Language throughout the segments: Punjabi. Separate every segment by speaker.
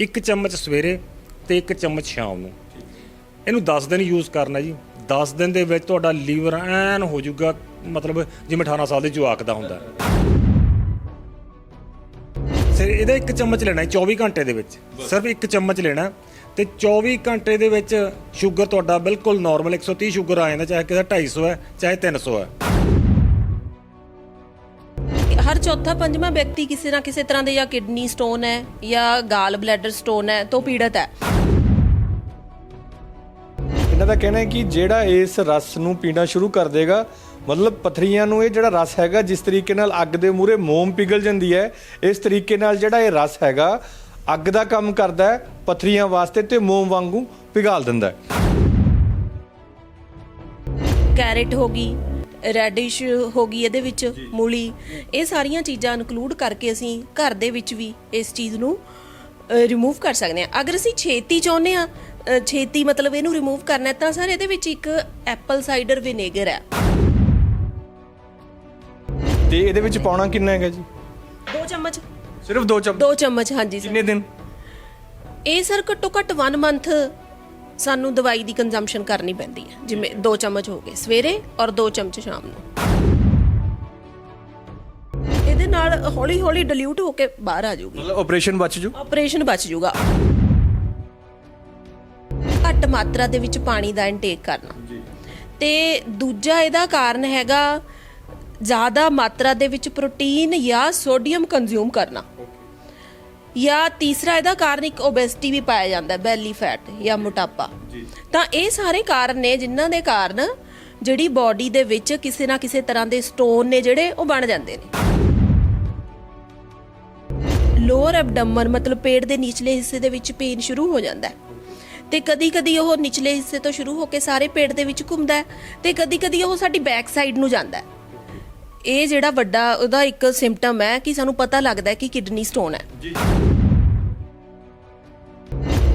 Speaker 1: ਇੱਕ ਚਮਚ ਸਵੇਰੇ ਤੇ ਇੱਕ ਚਮਚ ਸ਼ਾਮ ਨੂੰ। ਇਹਨੂੰ 10 ਦਿਨ ਯੂਜ਼ ਕਰਨਾ ਜੀ। 10 ਦਿਨ ਦੇ ਵਿੱਚ ਤੁਹਾਡਾ ਲੀਵਰ ਐਨ ਹੋ ਜਾਊਗਾ ਮਤਲਬ ਜਿਵੇਂ 18 ਸਾਲ ਦੇ ਜਵਾਕ ਦਾ ਹੁੰਦਾ। ਸਿਰ ਇਹਦਾ ਇੱਕ ਚਮਚ ਲੈਣਾ ਹੈ 24 ਘੰਟੇ ਦੇ ਵਿੱਚ। ਸਿਰਫ ਇੱਕ ਚਮਚ ਲੈਣਾ। ਤੇ 24 ਘੰਟੇ ਦੇ ਵਿੱਚ ਸ਼ੂਗਰ ਤੁਹਾਡਾ ਬਿਲਕੁਲ ਨਾਰਮਲ 130 ਸ਼ੂਗਰ ਆ ਜਾਂਦਾ ਚਾਹੇ ਕਿਸੇ ਦਾ 250 ਹੈ ਚਾਹੇ 300 ਹੈ।
Speaker 2: ਹਰ ਚੌਥਾ ਪੰਜਵਾਂ ਵਿਅਕਤੀ ਕਿਸੇ ਨਾ ਕਿਸੇ ਤਰ੍ਹਾਂ ਦੇ ਜਾਂ ਕਿਡਨੀ ਸਟੋਨ ਹੈ ਜਾਂ ਗਾਲ ਬਲੈਡਰ ਸਟੋਨ ਹੈ ਤੋਂ ਪੀੜਤ ਹੈ।
Speaker 3: ਇਹਨਾਂ ਦਾ ਕਹਿਣਾ ਹੈ ਕਿ ਜਿਹੜਾ ਇਸ ਰਸ ਨੂੰ ਪੀਣਾ ਸ਼ੁਰੂ ਕਰ ਦੇਗਾ ਮਤਲਬ ਪਥਰੀਆਂ ਨੂੰ ਇਹ ਜਿਹੜਾ ਰਸ ਹੈਗਾ ਜਿਸ ਤਰੀਕੇ ਨਾਲ ਅੱਗ ਦੇ ਮੂਹਰੇ ਮੋਮ ਪਿਘਲ ਜਾਂਦੀ ਹੈ ਇਸ ਤਰੀਕੇ ਨਾਲ ਜਿਹੜਾ ਇਹ ਰਸ ਹੈਗਾ ਅੱਗ ਦਾ ਕੰਮ ਕਰਦਾ ਹੈ ਪਥਰੀਆਂ ਵਾਸਤੇ ਤੇ ਮੋਮ ਵਾਂਗੂ ਪਿਘਾਲ ਦਿੰਦਾ ਹੈ।
Speaker 2: ਕੈਰਟ ਹੋ ਗਈ ਰੈਡਿਸ਼ ਹੋ ਗਈ ਇਹਦੇ ਵਿੱਚ ਮੂਲੀ ਇਹ ਸਾਰੀਆਂ ਚੀਜ਼ਾਂ ਇਨਕਲੂਡ ਕਰਕੇ ਅਸੀਂ ਘਰ ਦੇ ਵਿੱਚ ਵੀ ਇਸ ਚੀਜ਼ ਨੂੰ ਰਿਮੂਵ ਕਰ ਸਕਦੇ ਹਾਂ। ਅਗਰ ਅਸੀਂ ਛੇਤੀ ਚਾਹੁੰਦੇ ਆ ਛੇਤੀ ਮਤਲਬ ਇਹਨੂੰ ਰਿਮੂਵ ਕਰਨਾ ਹੈ ਤਾਂ ਸਰ ਇਹਦੇ ਵਿੱਚ ਇੱਕ ਐਪਲ ਸਾਈਡਰ ਵਿਨੇਗਰ ਹੈ।
Speaker 3: ਤੇ ਇਹਦੇ ਵਿੱਚ ਪਾਉਣਾ ਕਿੰਨਾ ਹੈਗਾ ਜੀ?
Speaker 2: ਦੋ ਚਮਚ।
Speaker 3: ਸਿਰਫ 2 ਚਮਚ
Speaker 2: ਦੋ ਚਮਚ ਹਾਂਜੀ ਸਰ।
Speaker 3: ਕਿੰਨੇ ਦਿਨ?
Speaker 2: ਇਹ ਸਰ ਘੱਟੋ ਘੱਟ 1 ਮੰਥ ਸਾਨੂੰ ਦਵਾਈ ਦੀ ਕੰਜ਼ੰਪਸ਼ਨ ਕਰਨੀ ਪੈਂਦੀ ਹੈ। ਜਿਵੇਂ 2 ਚਮਚ ਹੋ ਗਏ ਸਵੇਰੇ ਔਰ 2 ਚਮਚ ਸ਼ਾਮ ਨੂੰ। ਇਹਦੇ ਨਾਲ ਹੌਲੀ ਹੌਲੀ ਡਿਲੂਟ ਹੋ ਕੇ ਬਾਹਰ ਆ ਜਾਊਗੀ।
Speaker 3: ਮਤਲਬ ਆਪਰੇਸ਼ਨ ਬਚ ਜੂ?
Speaker 2: ਆਪਰੇਸ਼ਨ ਬਚ ਜਾਊਗਾ ਘੱਟ ਮਾਤਰਾ ਦੇ ਵਿੱਚ ਪਾਣੀ ਦਾ ਇਨਟੇਕ ਕਰਨਾ। ਤੇ ਦੂਜਾ ਇਹਦਾ ਕਾਰਨ ਹੈਗਾ ਜ਼ਿਆਦਾ ਮਾਤਰਾ ਦੇ ਵਿੱਚ ਪ੍ਰੋਟੀਨ ਜਾਂ ਸੋਡੀਅਮ ਕੰਜ਼ਿਊਮ ਕਰਨਾ। ਜਾਂ ਤੀਸਰਾ ਇਹਦਾ ਕਾਰਨ ਇੱਕ ਓਬੈਸਿਟੀ ਵੀ ਪਾਇਆ ਜਾਂਦਾ ਬੈਲੀ ਫੈਟ ਜਾਂ ਮੋਟਾਪਾ। ਤਾਂ ਇਹ ਸਾਰੇ ਕਾਰਨ ਨੇ ਜਿਨ੍ਹਾਂ ਦੇ ਕਾਰਨ ਜਿਹੜੀ ਬਾਡੀ ਦੇ ਵਿੱਚ ਕਿਸੇ ਨਾ ਕਿਸੇ ਤਰ੍ਹਾਂ ਦੇ ਸਟੋਨ ਨੇ ਜਿਹੜੇ ਉਹ ਬਣ ਜਾਂਦੇ ਨੇ। ਲੋਅਰ ਐਬਡਮਨ ਮਤਲਬ ਪੇਟ ਦੇ ਨਿਚਲੇ ਹਿੱਸੇ ਦੇ ਵਿੱਚ ਪੇਨ ਸ਼ੁਰੂ ਹੋ ਜਾਂਦਾ ਹੈ। ਤੇ ਕਦੀ-ਕਦੀ ਉਹ ਨਿਚਲੇ ਹਿੱਸੇ ਤੋਂ ਸ਼ੁਰੂ ਹੋ ਕੇ ਸਾਰੇ ਪੇਟ ਦੇ ਵਿੱਚ ਘੁੰਮਦਾ ਹੈ ਤੇ ਕਦੀ-ਕਦੀ ਉਹ ਸਾਡੀ ਬੈਕ ਸਾਈਡ ਨੂੰ ਜਾਂਦਾ ਹੈ। ਇਹ ਜਿਹੜਾ ਵੱਡਾ ਉਹਦਾ ਇੱਕ ਸਿੰਪਟਮ ਹੈ ਕਿ ਸਾਨੂੰ ਪਤਾ ਲੱਗਦਾ ਹੈ ਕਿ ਕਿਡਨੀ ਸਟੋਨ ਹੈ।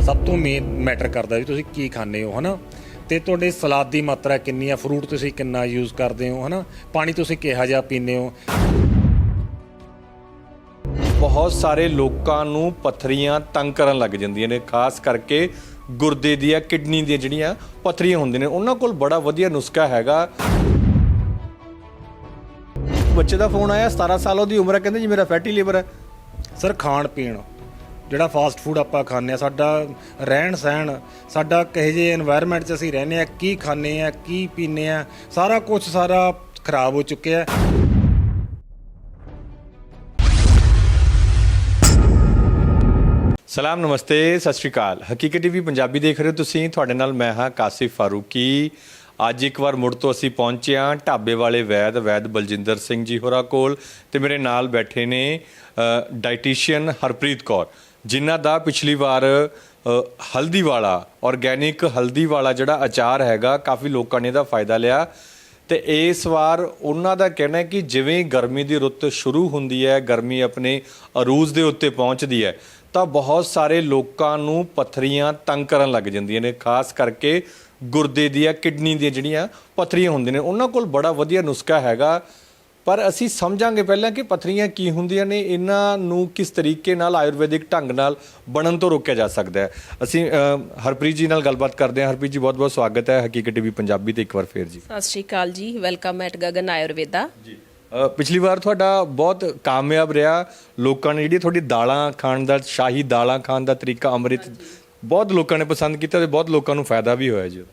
Speaker 1: ਸਭ ਤੋਂ ਮੇਨ ਮੈਟਰ ਕਰਦਾ ਵੀ ਤੁਸੀਂ ਕੀ ਖਾਂਦੇ ਹੋ ਹਨਾ? ਤੇ ਤੁਹਾਡੇ ਸਲਾਦ ਦੀ ਮਾਤਰਾ ਕਿੰਨੀ ਆ? ਫਰੂਟ ਤੁਸੀਂ ਕਿੰਨਾ ਯੂਜ਼ ਕਰਦੇ ਹੋ ਹਨਾ? ਪਾਣੀ ਤੁਸੀਂ ਕਿਹਾ ਜਿਹਾ ਪੀਂਦੇ ਹੋ?
Speaker 3: ਬਹੁਤ ਸਾਰੇ ਲੋਕਾਂ ਨੂੰ ਪਥਰੀਆਂ ਤੰਗ ਕਰਨ ਲੱਗ ਜਾਂਦੀਆਂ ਨੇ ਖਾਸ ਕਰਕੇ ਗੁਰਦੇ ਦੀਆਂ ਕਿਡਨੀ ਦੀਆਂ ਜਿਹੜੀਆਂ ਪਥਰੀਆਂ ਹੁੰਦੀਆਂ ਨੇ ਉਹਨਾਂ ਕੋਲ ਬੜਾ ਵਧੀਆ ਨੁਸਖਾ ਹੈਗਾ। ਬੱਚੇ ਦਾ ਫੋਨ ਆਇਆ 17 ਸਾਲ ਉਹਦੀ ਉਮਰ ਹੈ ਕਹਿੰਦੇ ਜੀ ਮੇਰਾ ਫੈਟੀ ਲੀਵਰ ਹੈ
Speaker 1: ਸਰ ਖਾਣ ਪੀਣ। ਜਿਹੜਾ ਫਾਸਟ ਫੂਡ ਆਪਾਂ ਖਾਂਦੇ ਆ ਸਾਡਾ ਰਹਿਣ ਸਹਿਣ ਸਾਡਾ ਕਿਹੋ ਜਿਹੇ এনवायरमेंट 'ਚ ਅਸੀਂ ਰਹਿੰਦੇ ਆ ਕੀ ਖਾਂਦੇ ਆ ਕੀ ਪੀਂਦੇ ਆ ਸਾਰਾ ਕੁਝ ਸਾਰਾ ਖਰਾਬ ਹੋ ਚੁੱਕਿਆ
Speaker 3: ਸਲਾਮ ਨਮਸਤੇ ਸਤਿ ਸ਼੍ਰੀ ਅਕਾਲ। ਹਕੀਕਤ ਟੀਵੀ ਪੰਜਾਬੀ ਦੇਖ ਰਹੇ ਹੋ ਤੁਸੀਂ ਤੁਹਾਡੇ ਨਾਲ ਮੈਂ ਹਾਂ ਕਾਸਿਫ ਫਾਰੂਕੀ। ਅੱਜ ਇੱਕ ਵਾਰ ਮੁੜ ਤੋਂ ਅਸੀਂ ਪਹੁੰਚੇ ਹਾਂ ਢਾਬੇ ਵਾਲੇ ਵੈਦ ਵੈਦ ਬਲਜਿੰਦਰ ਸਿੰਘ ਜੀ ਹੋਰਾਂ ਕੋਲ ਤੇ ਮੇਰੇ ਨਾਲ ਬੈਠੇ ਨੇ ਡਾਈਟੀਸ਼ੀਅਨ ਹਰਪ੍ਰੀਤ ਕੌਰ, ਜਿਨ੍ਹਾਂ ਦਾ ਪਿਛਲੀ ਵਾਰ ਹਲਦੀ ਵਾਲਾ ਆਰਗੈਨਿਕ ਹਲਦੀ ਵਾਲਾ ਜਿਹੜਾ ਅਚਾਰ ਹੈਗਾ, ਕਾਫੀ ਲੋਕਾਂ ਨੇ ਇਹਦਾ ਫਾਇਦਾ ਲਿਆ ਤੇ ਇਸ ਵਾਰ ਉਹਨਾਂ ਦਾ ਕਹਿਣਾ ਹੈ ਕਿ ਜਿਵੇਂ ਗਰਮੀ ਦੀ ਰੁੱਤ ਸ਼ੁਰੂ ਹੁੰਦੀ ਹੈ, ਗਰਮੀ ਆਪਣੇ ਅਰੂਜ ਦੇ ਉੱਤੇ ਪਹੁੰਚਦੀ ਹੈ, ਤਾਂ ਬਹੁਤ ਸਾਰੇ ਲੋਕਾਂ ਨੂੰ ਪਥਰੀਆਂ ਤੰਗ ਕਰਨ ਲੱਗ ਜਾਂਦੀਆਂ ਨੇ, ਖਾਸ ਕਰਕੇ ਗੁਰਦੇ ਦੀਆਂ ਕਿਡਨੀ ਦੀਆਂ ਜਿਹੜੀਆਂ ਪਥਰੀਆਂ ਹੁੰਦੀਆਂ ਨੇ ਉਹਨਾਂ ਕੋਲ ਬੜਾ ਵਧੀਆ ਨੁਸਖਾ ਹੈਗਾ। ਪਰ ਅਸੀਂ ਸਮਝਾਂਗੇ ਪਹਿਲਾਂ ਕਿ ਪਥਰੀਆਂ ਕੀ ਹੁੰਦੀਆਂ ਨੇ ਇਹਨਾਂ ਨੂੰ ਕਿਸ ਤਰੀਕੇ ਨਾਲ ਆਯੁਰਵੈਦਿਕ ਢੰਗ ਨਾਲ ਬਣਨ ਤੋਂ ਰੋਕਿਆ ਜਾ ਸਕਦਾ ਹੈ। ਅਸੀਂ ਹਰਪ੍ਰੀਤ ਜੀ ਨਾਲ ਗੱਲਬਾਤ ਕਰਦੇ ਹਾਂ। ਹਰਪ੍ਰੀਤ ਜੀ ਬਹੁਤ-ਬਹੁਤ ਸਵਾਗਤ ਹੈ ਹਕੀਕਤ ਟੀਵੀ ਪੰਜਾਬੀ ਤੇ ਇੱਕ ਵਾਰ ਫੇਰ ਜੀ।
Speaker 2: ਸਤਿ ਸ਼੍ਰੀ ਅਕਾਲ ਜੀ। Welcome at Gagan Ayurveda.
Speaker 3: ਜੀ। ਪਿਛਲੀ ਵਾਰ ਤੁਹਾਡਾ ਬਹੁਤ ਕਾਮਯਾਬ ਰਿਹਾ। ਲੋਕਾਂ ਨੇ ਜਿਹੜੀ ਤੁਹਾਡੀ ਦਾਲਾਂ ਖਾਣ ਦਾ ਸ਼ਾਹੀ ਦਾਲਾਂ ਖਾਣ ਦਾ ਤਰੀਕਾ ਅੰਮ੍ਰਿਤ ਬਹੁਤ ਲੋਕਾਂ ਨੇ ਪਸੰਦ ਕੀਤਾ ਤੇ ਬਹੁਤ ਲੋਕਾਂ ਨੂੰ ਫਾਇਦਾ ਵੀ ਹੋਇਆ ਜੀ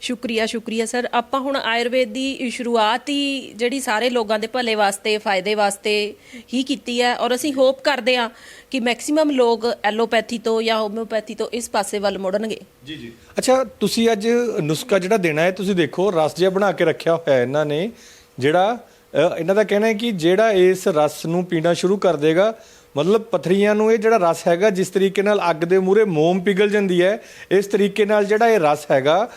Speaker 2: ਸ਼ੁਕਰੀਆ ਸ਼ੁਕਰੀਆ ਸਰ। ਆਪਾਂ ਹੁਣ ਆਯੁਰਵੇਦ ਦੀ ਸ਼ੁਰੂਆਤ ਹੀ ਜਿਹੜੀ ਸਾਰੇ ਲੋਕਾਂ ਦੇ ਭਲੇ ਵਾਸਤੇ ਫਾਇਦੇ ਵਾਸਤੇ ਹੀ ਕੀਤੀ ਹੈ ਔਰ ਅਸੀਂ ਹੋਪ ਕਰਦੇ ਹਾਂ ਕਿ ਮੈਕਸਿਮਮ ਲੋਕ ਐਲੋਪੈਥੀ ਤੋਂ ਜਾਂ ਹੋਮਿਓਪੈਥੀ ਤੋਂ ਇਸ ਪਾਸੇ ਵੱਲ ਮੁੜਨਗੇ।
Speaker 3: ਜੀ ਜੀ। ਅੱਛਾ ਤੁਸੀਂ ਅੱਜ ਨੁਸਖਾ ਜਿਹੜਾ ਦੇਣਾ ਹੈ ਤੁਸੀਂ ਦੇਖੋ ਰਸ ਜਿਹਾ ਬਣਾ ਕੇ ਰੱਖਿਆ ਹੋਇਆ ਇਹਨਾਂ ਨੇ ਜਿਹੜਾ ਇਹਨਾਂ ਦਾ ਕਹਿਣਾ ਹੈ ਕਿ ਜਿਹੜਾ ਇਸ ਰਸ ਨੂੰ ਪੀਣਾ ਸ਼ੁਰੂ ਕਰ ਦੇਗਾ ਮਤਲਬ ਪਥਰੀਆਂ ਨੂੰ ਇਹ ਜਿਹੜਾ ਰਸ ਹੈਗਾ, ਜਿਸ ਤਰੀਕੇ ਨਾਲ ਅੱਗ ਦੇ ਮੂਹਰੇ ਮੋਮ ਪਿਘਲ ਜਾਂਦੀ ਹੈ, ਇਸ ਤਰੀਕੇ ਨਾਲ ਜਿਹੜਾ ਇਹ ਰਸ ਹੈਗਾ,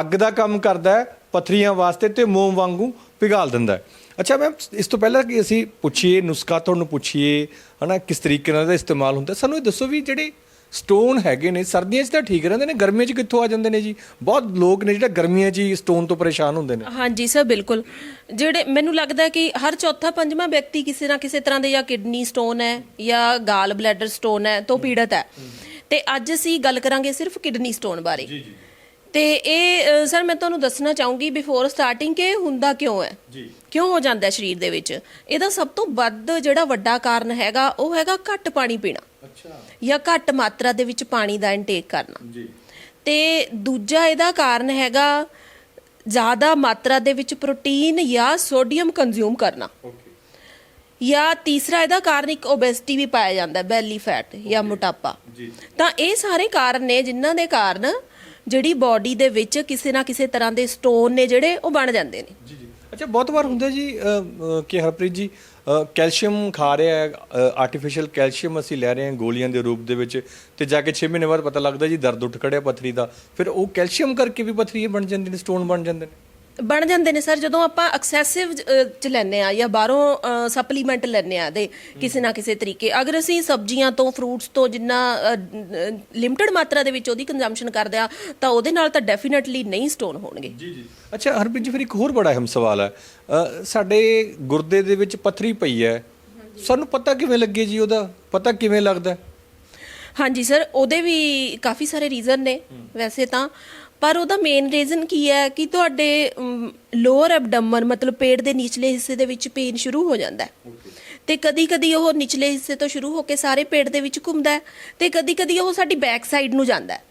Speaker 3: ਅੱਗ ਦਾ ਕੰਮ ਕਰਦਾ ਹੈ, ਪਥਰੀਆਂ ਵਾਸਤੇ ਤੇ ਮੋਮ ਵਾਂਗੂ ਪਿਘਾਲ ਦਿੰਦਾ ਹੈ। ਅੱਛਾ ਮੈਮ ਇਸ ਤੋਂ ਪਹਿਲਾਂ ਕਿ ਅਸੀਂ ਪੁੱਛੀਏ, ਨੁਸਖਾ ਤੁਹਾਨੂੰ ਪੁੱਛੀਏ, ਹਨਾ, ਕਿਸ ਤਰੀਕੇ ਨਾਲ ਇਹਦਾ ਇਸਤੇਮਾਲ ਹੁੰਦਾ, ਸਾਨੂੰ ਇਹ ਦੱਸੋ ਵੀ ਜਿਹੜੇ ਸਟੋਨ ਹੈਗੇ ਨੇ ਸਰਦੀਆਂ 'ਚ ਤਾਂ ਠੀਕ ਰਹਿੰਦੇ ਨੇ ਗਰਮੀਆਂ 'ਚ ਕਿੱਥੋਂ ਆ ਜਾਂਦੇ ਨੇ ਜੀ? ਬਹੁਤ ਲੋਕ ਨੇ ਜਿਹੜਾ ਗਰਮੀਆਂ 'ਚ ਹੀ ਸਟੋਨ ਤੋਂ ਪਰੇਸ਼ਾਨ ਹੁੰਦੇ ਨੇ।
Speaker 2: ਹਾਂਜੀ ਸਰ ਬਿਲਕੁਲ। ਜਿਹੜੇ ਮੈਨੂੰ ਲੱਗਦਾ ਕਿ ਹਰ ਚੌਥਾ ਪੰਜਵਾਂ ਵਿਅਕਤੀ ਕਿਸੇ ਨਾ ਕਿਸੇ ਤਰ੍ਹਾਂ ਦੇ ਜਾਂ ਕਿਡਨੀ ਸਟੋਨ ਹੈ ਜਾਂ ਗਾਲ ਬਲੈਡਰ ਸਟੋਨ ਹੈ ਤੋਂ ਪੀੜਤ ਹੈ। ਤੇ ਅੱਜ ਅਸੀਂ ਗੱਲ ਕਰਾਂਗੇ ਸਿਰਫ ਕਿਡਨੀ ਸਟੋਨ ਬਾਰੇ। ਜੀ ਜੀ। ਤੇ ਇਹ ਸਰ ਮੈਂ ਤੁਹਾਨੂੰ ਦੱਸਣਾ ਚਾਹੂੰਗੀ ਬਿਫੋਰ ਸਟਾਰਟਿੰਗ ਕਿ ਹੁੰਦਾ ਕਿਉਂ ਹੈ?
Speaker 3: ਜੀ।
Speaker 2: ਕਿਉਂ ਹੋ ਜਾਂਦਾ ਹੈ ਸਰੀਰ ਦੇ ਵਿੱਚ? ਇਹਦਾ ਸਭ ਤੋਂ ਵੱਧ ਜਿਹੜਾ ਵੱਡਾ ਕਾਰਨ ਹੈਗਾ ਉਹ ਹੈਗਾ ਘੱਟ ਪਾਣੀ ਪੀਣਾ।
Speaker 3: ਅੱਛਾ।
Speaker 2: ਜਾਂ ਘੱਟ ਮਾਤਰਾ ਦੇ ਵਿੱਚ ਪਾਣੀ ਦਾ ਇਨਟੇਕ ਕਰਨਾ।
Speaker 3: ਜੀ।
Speaker 2: ਤੇ ਦੂਜਾ ਇਹਦਾ ਕਾਰਨ ਹੈਗਾ ਜ਼ਿਆਦਾ ਮਾਤਰਾ ਦੇ ਵਿੱਚ ਪ੍ਰੋਟੀਨ ਜਾਂ ਸੋਡੀਅਮ ਕੰਜ਼ਿਊਮ ਕਰਨਾ।
Speaker 3: ਓਕੇ
Speaker 2: ਜਾਂ ਤੀਸਰਾ ਇਹਦਾ ਕਾਰਨ ਇੱਕ ਓਬੈਸਿਟੀ ਵੀ ਪਾਇਆ ਜਾਂਦਾ ਬੈਲੀ ਫੈਟ ਜਾਂ ਮੋਟਾਪਾ।
Speaker 3: ਜੀ।
Speaker 2: ਤਾਂ ਇਹ ਸਾਰੇ ਕਾਰਨ ਨੇ ਜਿਨ੍ਹਾਂ ਦੇ ਕਾਰਨ ਜਿਹੜੀ ਬਾਡੀ ਦੇ ਵਿੱਚ ਕਿਸੇ ਨਾ ਕਿਸੇ ਤਰ੍ਹਾਂ ਦੇ ਸਟੋਨ ਨੇ ਜਿਹੜੇ ਉਹ ਬਣ ਜਾਂਦੇ ਨੇ।
Speaker 3: ਜੀ ਜੀ। ਅੱਛਾ ਬਹੁਤ ਵਾਰ ਹੁੰਦਾ ਜੀ ਅ, ਅ, ਕਿ ਹਰਪ੍ਰੀਤ ਜੀ ਕੈਲਸ਼ੀਅਮ ਖਾ ਰਿਹਾ ਹੈ ਆਰਟੀਫੀਸ਼ੀਅਲ ਕੈਲਸ਼ੀਅਮ ਅਸੀਂ ਲੈ ਰਹੇ ਹਾਂ ਗੋਲੀਆਂ ਦੇ ਰੂਪ ਦੇ ਵਿੱਚ ਤੇ ਜਾ ਕੇ 6 ਮਹੀਨੇ ਬਾਅਦ ਪਤਾ ਲੱਗਦਾ ਜੀ ਦਰਦ ਉੱਠ ਖੜਿਆ ਪਥਰੀ ਦਾ। ਫਿਰ ਉਹ ਕੈਲਸ਼ੀਅਮ ਕਰਕੇ ਵੀ ਪਥਰੀ ਬਣ ਜਾਂਦੇ ਨੇ ਸਟੋਨ ਬਣ ਜਾਂਦੇ ਨੇ।
Speaker 2: ਬਣ ਜਾਂਦੇ ਨੇ ਸਰ ਜਦੋਂ ਆਪਾਂ ਐਕਸੈਸਿਵ ਚ ਲੈਨੇ ਆ ਜਾਂ ਬਾਹਰੋਂ ਸਪਲੀਮੈਂਟ ਲੈਨੇ ਆ ਦੇ ਕਿਸੇ ਨਾ ਕਿਸੇ ਤਰੀਕੇ ਅਗਰ ਅਸੀਂ ਸਬਜ਼ੀਆਂ ਤੋਂ ਫਰੂਟਸ ਤੋਂ ਜਿੰਨਾ ਲਿਮਟਿਡ ਮਾਤਰਾ ਦੇ ਵਿੱਚ ਉਹਦੀ ਕੰਜ਼ੰਪਸ਼ਨ ਕਰਦੇ ਆ ਤਾਂ ਉਹਦੇ ਨਾਲ ਤਾਂ ਡੈਫੀਨਿਟਲੀ ਨਹੀਂ ਸਟੋਨ ਹੋਣਗੇ।
Speaker 3: ਜੀ ਜੀ। ਅੱਛਾ ਹਰਪ੍ਰੀਤ ਜੀ ਫਿਰ ਇੱਕ ਹੋਰ ਬੜਾ ਅਹਿਮ ਸਵਾਲ ਹੈ। ਸਾਡੇ ਗੁਰਦੇ ਦੇ ਵਿੱਚ ਪਥਰੀ ਪਈ ਹੈ। ਸਾਨੂੰ ਪਤਾ ਕਿਵੇਂ ਲੱਗੇ ਜੀ ਉਹਦਾ? ਪਤਾ ਕਿਵੇਂ ਲੱਗਦਾ?
Speaker 2: ਹਾਂਜੀ ਸਰ ਉਹਦੇ ਵੀ ਕਾਫੀ ਸਾਰੇ ਰੀਜ਼ਨ ਨੇ ਵੈਸੇ ਤਾਂ। ਪਰ ਉਹਦਾ ਮੇਨ ਰੀਜ਼ਨ ਕੀ ਹੈ ਕਿ ਤੁਹਾਡੇ ਲੋਅਰ ਐਬਡਮਨ ਮਤਲਬ ਪੇਟ ਦੇ ਨਿਚਲੇ ਹਿੱਸੇ ਦੇ ਵਿੱਚ ਪੇਨ ਸ਼ੁਰੂ ਹੋ ਜਾਂਦਾ ਹੈ। ਤੇ ਕਦੀ ਕਦੀ ਉਹ ਨਿਚਲੇ ਹਿੱਸੇ ਤੋਂ ਸ਼ੁਰੂ ਹੋ ਕੇ ਸਾਰੇ ਪੇਟ ਦੇ ਵਿੱਚ ਘੁੰਮਦਾ ਹੈ ਤੇ ਕਦੀ ਕਦੀ ਉਹ ਸਾਡੀ ਬੈਕ ਸਾਈਡ ਨੂੰ ਜਾਂਦਾ ਹੈ।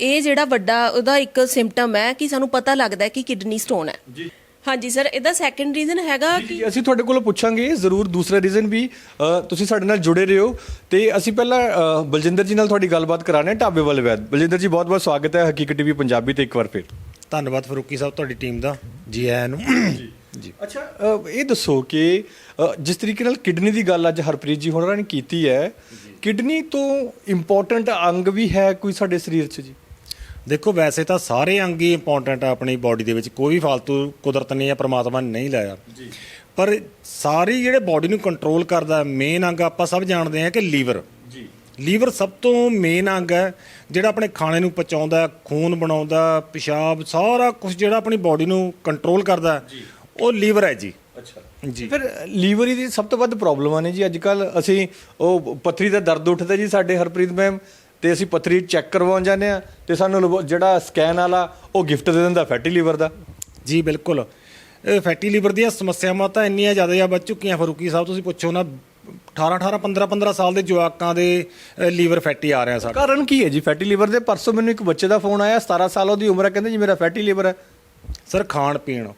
Speaker 2: ਇਹ ਜਿਹੜਾ ਵੱਡਾ ਉਹਦਾ ਇੱਕ ਸਿੰਪਟਮ ਹੈ ਕਿ ਸਾਨੂੰ ਪਤਾ ਲੱਗਦਾ ਹੈ ਕਿ ਕਿਡਨੀ ਸਟੋਨ ਹੈ।
Speaker 3: ਜੀ।
Speaker 2: ਹਾਂਜੀ ਸਰ ਇਹਦਾ ਸੈਕੰਡ ਰੀਜ਼ਨ ਹੈਗਾ ਕਿ
Speaker 3: ਜੀ ਅਸੀਂ ਤੁਹਾਡੇ ਕੋਲੋਂ ਪੁੱਛਾਂਗੇ ਜ਼ਰੂਰ ਦੂਸਰਾ ਰੀਜ਼ਨ ਵੀ ਅ, ਤੁਸੀਂ ਸਾਡੇ ਨਾਲ ਜੁੜੇ ਰਹੋ ਤੇ ਅਸੀਂ ਪਹਿਲਾਂ ਅ, ਬਲਜਿੰਦਰ ਜੀ ਨਾਲ ਤੁਹਾਡੀ ਗੱਲਬਾਤ ਕਰਾਣੇ ਢਾਬੇ ਵਾਲੇ ਵੈਦ ਬਲਜਿੰਦਰ ਜੀ ਬਹੁਤ ਬਹੁਤ ਸਵਾਗਤ ਹੈ ਹਕੀਕਤ ਟੀਵੀ ਪੰਜਾਬੀ ਤੇ ਇੱਕ ਵਾਰ ਫਿਰ।
Speaker 1: ਧੰਨਵਾਦ ਫਰੂਕੀ ਸਾਹਿਬ ਤੁਹਾਡੀ ਟੀਮ ਦਾ ਜੀ ਆਇਆਂ ਨੂੰ। ਜੀ
Speaker 3: ਅੱਛਾ ਅ, ਇਹ ਦੱਸੋ ਕਿ ਅ, ਜਿਸ ਤਰੀਕੇ ਨਾਲ ਕਿਡਨੀ ਦੀ ਗੱਲ ਅੱਜ ਹਰਪ੍ਰੀਤ ਜੀ ਹੋਰਾਂ ਨੇ ਕੀਤੀ ਹੈ ਕਿਡਨੀ ਤੋਂ ਇੰਪੋਰਟੈਂਟ ਅੰਗ ਵੀ ਹੈ ਕੋਈ ਸਾਡੇ ਸਰੀਰ 'ਚ ਜੀ?
Speaker 1: ਦੇਖੋ ਵੈਸੇ ਤਾਂ ਸਾਰੇ ਅੰਗ ਹੀ ਇੰਪੋਰਟੈਂਟ ਆ ਆਪਣੀ ਬਾਡੀ ਦੇ ਵਿੱਚ। ਕੋਈ ਵੀ ਫालतू ਕੁਦਰਤ ਨੇ ਜਾਂ ਪ੍ਰਮਾਤਮਾ ਨੇ ਨਹੀਂ ਲਾਇਆ।
Speaker 3: ਜੀ।
Speaker 1: ਪਰ ਸਾਰੀ ਜਿਹੜੇ ਬਾਡੀ ਨੂੰ ਕੰਟਰੋਲ ਕਰਦਾ ਮੇਨ ਅੰਗ ਆਪਾਂ ਸਭ ਜਾਣਦੇ ਹਾਂ ਕਿ ਲੀਵਰ।
Speaker 3: ਜੀ।
Speaker 1: ਲੀਵਰ ਸਭ ਤੋਂ ਮੇਨ ਅੰਗ ਹੈ ਜਿਹੜਾ ਆਪਣੇ ਖਾਣੇ ਨੂੰ ਪਚਾਉਂਦਾ ਖੂਨ ਬਣਾਉਂਦਾ ਪਿਸ਼ਾਬ ਸਾਰਾ ਕੁਝ ਜਿਹੜਾ ਆਪਣੀ ਬਾਡੀ ਨੂੰ ਕੰਟਰੋਲ ਕਰਦਾ ਉਹ ਲੀਵਰ ਹੈ ਜੀ।
Speaker 3: ਅੱਛਾ।
Speaker 1: ਜੀ।
Speaker 3: ਫਿਰ ਲੀਵਰ ਦੀ ਸਭ ਤੋਂ ਵੱਧ ਪ੍ਰੋਬਲਮਾਂ ਨੇ ਜੀ। ਅੱਜ ਕੱਲ ਅਸੀਂ ਉਹ ਪੱਥਰੀ ਦਾ ਦਰਦ ਉੱਠਦਾ ਜੀ ਸਾਡੇ ਹਰਪ੍ਰੀਤ ਮੈਮ। ਤੇ ਅਸੀਂ ਪੱਥਰੀ ਚੈੱਕ ਕਰਵਾਉਣ ਜਾਂਦੇ ਆ ਤੇ ਸਾਨੂੰ ਲਵੋ- ਜਿਹੜਾ ਸਕੈਨ ਵਾਲਾ ਉਹ ਗਿਫਟ ਦੇ ਦਿੰਦਾ ਫੈਟੀ ਲੀਵਰ ਦਾ।
Speaker 1: ਜੀ ਬਿਲਕੁਲ। ਫੈਟੀ ਲੀਵਰ ਦੀਆਂ ਸਮੱਸਿਆਵਾਂ ਤਾਂ ਇੰਨੀਆਂ ਜ਼ਿਆਦਾ ਆ ਵੱਧ ਚੁੱਕੀਆਂ। ਫਰੂਕੀ ਸਾਹਿਬ ਤੁਸੀਂ ਪੁੱਛੋ ਨਾ 18 18 15 15 ਸਾਲ ਦੇ ਜਵਾਕਾਂ ਦੇ ਲੀਵਰ ਫੈਟੀ ਆ ਰਿਹਾ ਸਾਡਾ।
Speaker 3: ਕਾਰਨ ਕੀ ਹੈ ਜੀ ਫੈਟੀ ਲੀਵਰ ਦੇ? ਪਰਸੋਂ ਮੈਨੂੰ ਇੱਕ ਬੱਚੇ ਦਾ ਫੋਨ ਆਇਆ 17 ਸਾਲ ਉਹਦੀ ਉਮਰ ਹੈ ਕਹਿੰਦੇ ਜੀ ਮੇਰਾ ਫੈਟੀ ਲੀਵਰ ਹੈ।
Speaker 1: ਸਰ ਖਾਣ ਪੀਣ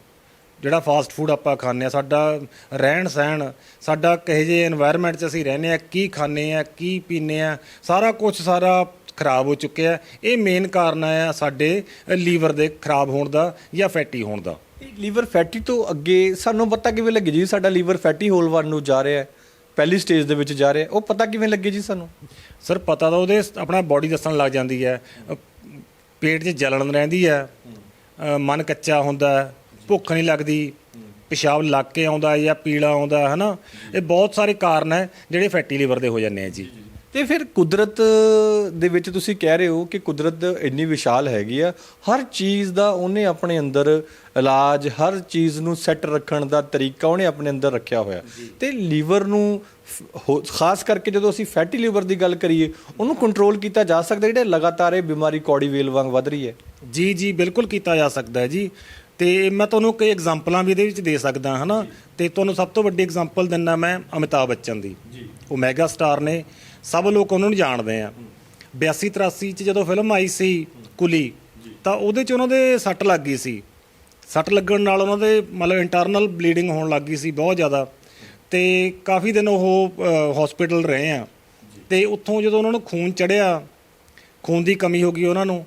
Speaker 1: ਜਿਹੜਾ ਫਾਸਟ ਫੂਡ ਆਪਾਂ ਖਾਂਦੇ ਆ ਸਾਡਾ ਰਹਿਣ ਸਹਿਣ ਸਾਡਾ ਕਿਹੋ ਜਿਹੇ এনवायरमेंट 'ਚ ਅਸੀਂ ਰਹਿੰਦੇ ਆ ਕੀ ਖਾਂਦੇ ਆ ਕੀ ਪੀਂਦੇ ਆ ਸਾਰਾ ਕੁਝ ਸਾਰਾ ਖਰਾਬ ਹੋ ਚੁੱਕਿਆ ਇਹ ਮੇਨ ਕਾਰਨ ਆ ਸਾਡੇ ਲੀਵਰ ਦੇ ਖਰਾਬ ਹੋਣ ਦਾ ਜਾਂ ਫੈਟੀ ਹੋਣ ਦਾ।
Speaker 3: ਲੀਵਰ ਫੈਟੀ ਤੋਂ ਅੱਗੇ ਸਾਨੂੰ ਪਤਾ ਕਿਵੇਂ ਲੱਗੇ ਜੀ? ਸਾਡਾ ਲੀਵਰ ਫੈਟੀ ਹੋਲ ਵੱਲ ਨੂੰ ਜਾ ਰਿਹਾ ਹੈ ਪਹਿਲੀ ਸਟੇਜ ਦੇ ਵਿੱਚ ਜਾ ਰਿਹਾ ਉਹ ਪਤਾ ਕਿਵੇਂ ਲੱਗੇ ਜੀ ਸਾਨੂੰ?
Speaker 1: ਸਰ ਪਤਾ ਤਾਂ ਉਹਦੇ ਆਪਣਾ ਬਾਡੀ ਦੱਸਣ ਲੱਗ ਜਾਂਦੀ ਹੈ। ਪੇਟ 'ਚ ਜਲਣ ਰਹਿੰਦੀ ਹੈ। ਮਨ ਕੱਚਾ ਹੁੰਦਾ ਭੁੱਖ ਨਹੀਂ ਲੱਗਦੀ ਪਿਸ਼ਾਬ ਲੱਗ ਕੇ ਆਉਂਦਾ ਜਾਂ ਪੀਲਾ ਆਉਂਦਾ ਹੈ ਨਾ ਇਹ ਬਹੁਤ ਸਾਰੇ ਕਾਰਨ ਹੈ ਜਿਹੜੇ ਫੈਟੀ ਲੀਵਰ ਦੇ ਹੋ ਜਾਂਦੇ ਆ ਜੀ।
Speaker 3: ਤੇ ਫਿਰ ਕੁਦਰਤ ਦੇ ਵਿੱਚ ਤੁਸੀਂ ਕਹਿ ਰਹੇ ਹੋ ਕਿ ਕੁਦਰਤ ਇੰਨੀ ਵਿਸ਼ਾਲ ਹੈਗੀ ਆ ਹਰ ਚੀਜ਼ ਦਾ ਉਹਨੇ ਆਪਣੇ ਅੰਦਰ ਇਲਾਜ ਹਰ ਚੀਜ਼ ਨੂੰ ਸੈੱਟ ਰੱਖਣ ਦਾ ਤਰੀਕਾ ਉਹਨੇ ਆਪਣੇ ਅੰਦਰ ਰੱਖਿਆ ਹੋਇਆ। ਤੇ ਲੀਵਰ ਨੂੰ ਖਾਸ ਕਰਕੇ ਜਦੋਂ ਅਸੀਂ ਫੈਟੀ ਲੀਵਰ ਦੀ ਗੱਲ ਕਰੀਏ ਉਹਨੂੰ ਕੰਟਰੋਲ ਕੀਤਾ ਜਾ ਸਕਦਾ ਜਿਹੜੇ ਲਗਾਤਾਰ ਇਹ ਬਿਮਾਰੀ ਕੌੜੀ ਵੇਲ ਵਾਂਗ ਵੱਧ ਰਹੀ ਹੈ?
Speaker 1: ਜੀ ਜੀ ਬਿਲਕੁਲ ਕੀਤਾ ਜਾ ਸਕਦਾ ਹੈ ਜੀ। ਤੇ ਮੈਂ ਤੁਹਾਨੂੰ ਕਈ ਐਗਜ਼ਾਮਪਲਾਂ ਵੀ ਇਹਦੇ ਵਿੱਚ ਦੇ ਸਕਦਾ ਹਨਾ? ਤੇ ਤੁਹਾਨੂੰ ਸਭ ਤੋਂ ਵੱਡੀ ਐਗਜ਼ਾਮਪਲ ਦਿੰਦਾ ਮੈਂ ਅਮਿਤਾਭ ਬੱਚਨ ਦੀ।
Speaker 3: ਜੀ।
Speaker 1: ਉਹ ਮੈਗਾ ਸਟਾਰ ਨੇ ਸਭ ਲੋਕ ਉਹਨਾਂ ਨੂੰ ਜਾਣਦੇ ਆ। 82 83 ਚ ਜਦੋਂ ਫਿਲਮ ਆਈ ਸੀ ਕੁਲੀ ਤਾਂ ਉਹਦੇ ਚ ਉਹਨਾਂ ਦੇ ਸੱਟ ਲੱਗ ਗਈ ਸੀ। ਸੱਟ ਲੱਗਣ ਨਾਲ ਉਹਨਾਂ ਦੇ ਮਤਲਬ ਇੰਟਰਨਲ ਬਲੀਡਿੰਗ ਹੋਣ ਲੱਗ ਗਈ ਸੀ ਬਹੁਤ ਜ਼ਿਆਦਾ। ਤੇ ਕਾਫੀ ਦਿਨ ਉਹ ਹਸਪੀਟਲ ਰਹੇ ਆ। ਤੇ ਉੱਥੋਂ ਜਦੋਂ ਉਹਨਾਂ ਨੂੰ ਖੂਨ ਚੜਿਆ ਖੂਨ ਦੀ ਕਮੀ ਹੋ ਗਈ ਉਹਨਾਂ ਨੂੰ।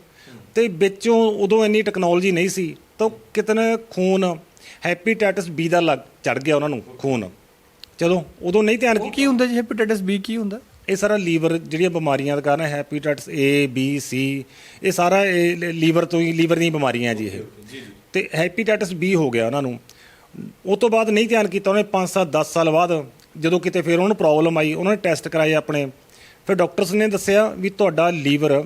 Speaker 1: ਤੇ ਵਿੱਚੋਂ ਉਦੋਂ ਇੰਨੀ ਟੈਕਨੋਲੋਜੀ ਨਹੀਂ ਸੀ। ਤਾਂ ਕਿਤਨੇ ਖੂਨ ਹੈਪੇਟਾਈਟਸ ਬੀ ਦਾ ਲੱਗ ਚੜ ਗਿਆ ਉਹਨਾਂ ਨੂੰ ਖੂਨ। ਚਲੋ ਉਦੋਂ ਨਹੀਂ ਧਿਆਨ
Speaker 3: ਉਹ ਕੀ ਹੁੰਦਾ ਜੀ ਹੈਪੇਟਾਈਟਸ ਬੀ ਕੀ ਹੁੰਦਾ?
Speaker 1: ਇਹ ਸਾਰਾ ਲੀਵਰ ਜਿਹੜੀਆਂ ਬਿਮਾਰੀਆਂ ਦਾ ਕਾਰਨ ਹੈ ਹੈਪੇਟਾਈਟਸ ਏ ਬੀ ਸੀ ਇਹ ਸਾਰਾ ਇਹ ਲੀਵਰ ਤੋਂ ਹੀ ਲੀਵਰ ਦੀਆਂ ਬਿਮਾਰੀਆਂ ਜੀ ਇਹ। ਤੇ ਹੈਪੇਟਾਈਟਸ ਬੀ ਹੋ ਗਿਆ ਉਹਨਾਂ ਨੂੰ। ਉਹ ਤੋਂ ਬਾਅਦ ਨਹੀਂ ਧਿਆਨ ਕੀਤਾ ਉਹਨੇ 5 7 10 ਸਾਲ ਬਾਅਦ ਜਦੋਂ ਕਿਤੇ ਫਿਰ ਉਹਨਾਂ ਨੂੰ ਪ੍ਰੋਬਲਮ ਆਈ ਉਹਨਾਂ ਨੇ ਟੈਸਟ ਕਰਾਏ ਆਪਣੇ। ਫਿਰ ਡਾਕਟਰਸ ਨੇ ਦੱਸਿਆ ਵੀ ਤੁਹਾਡਾ ਲੀਵਰ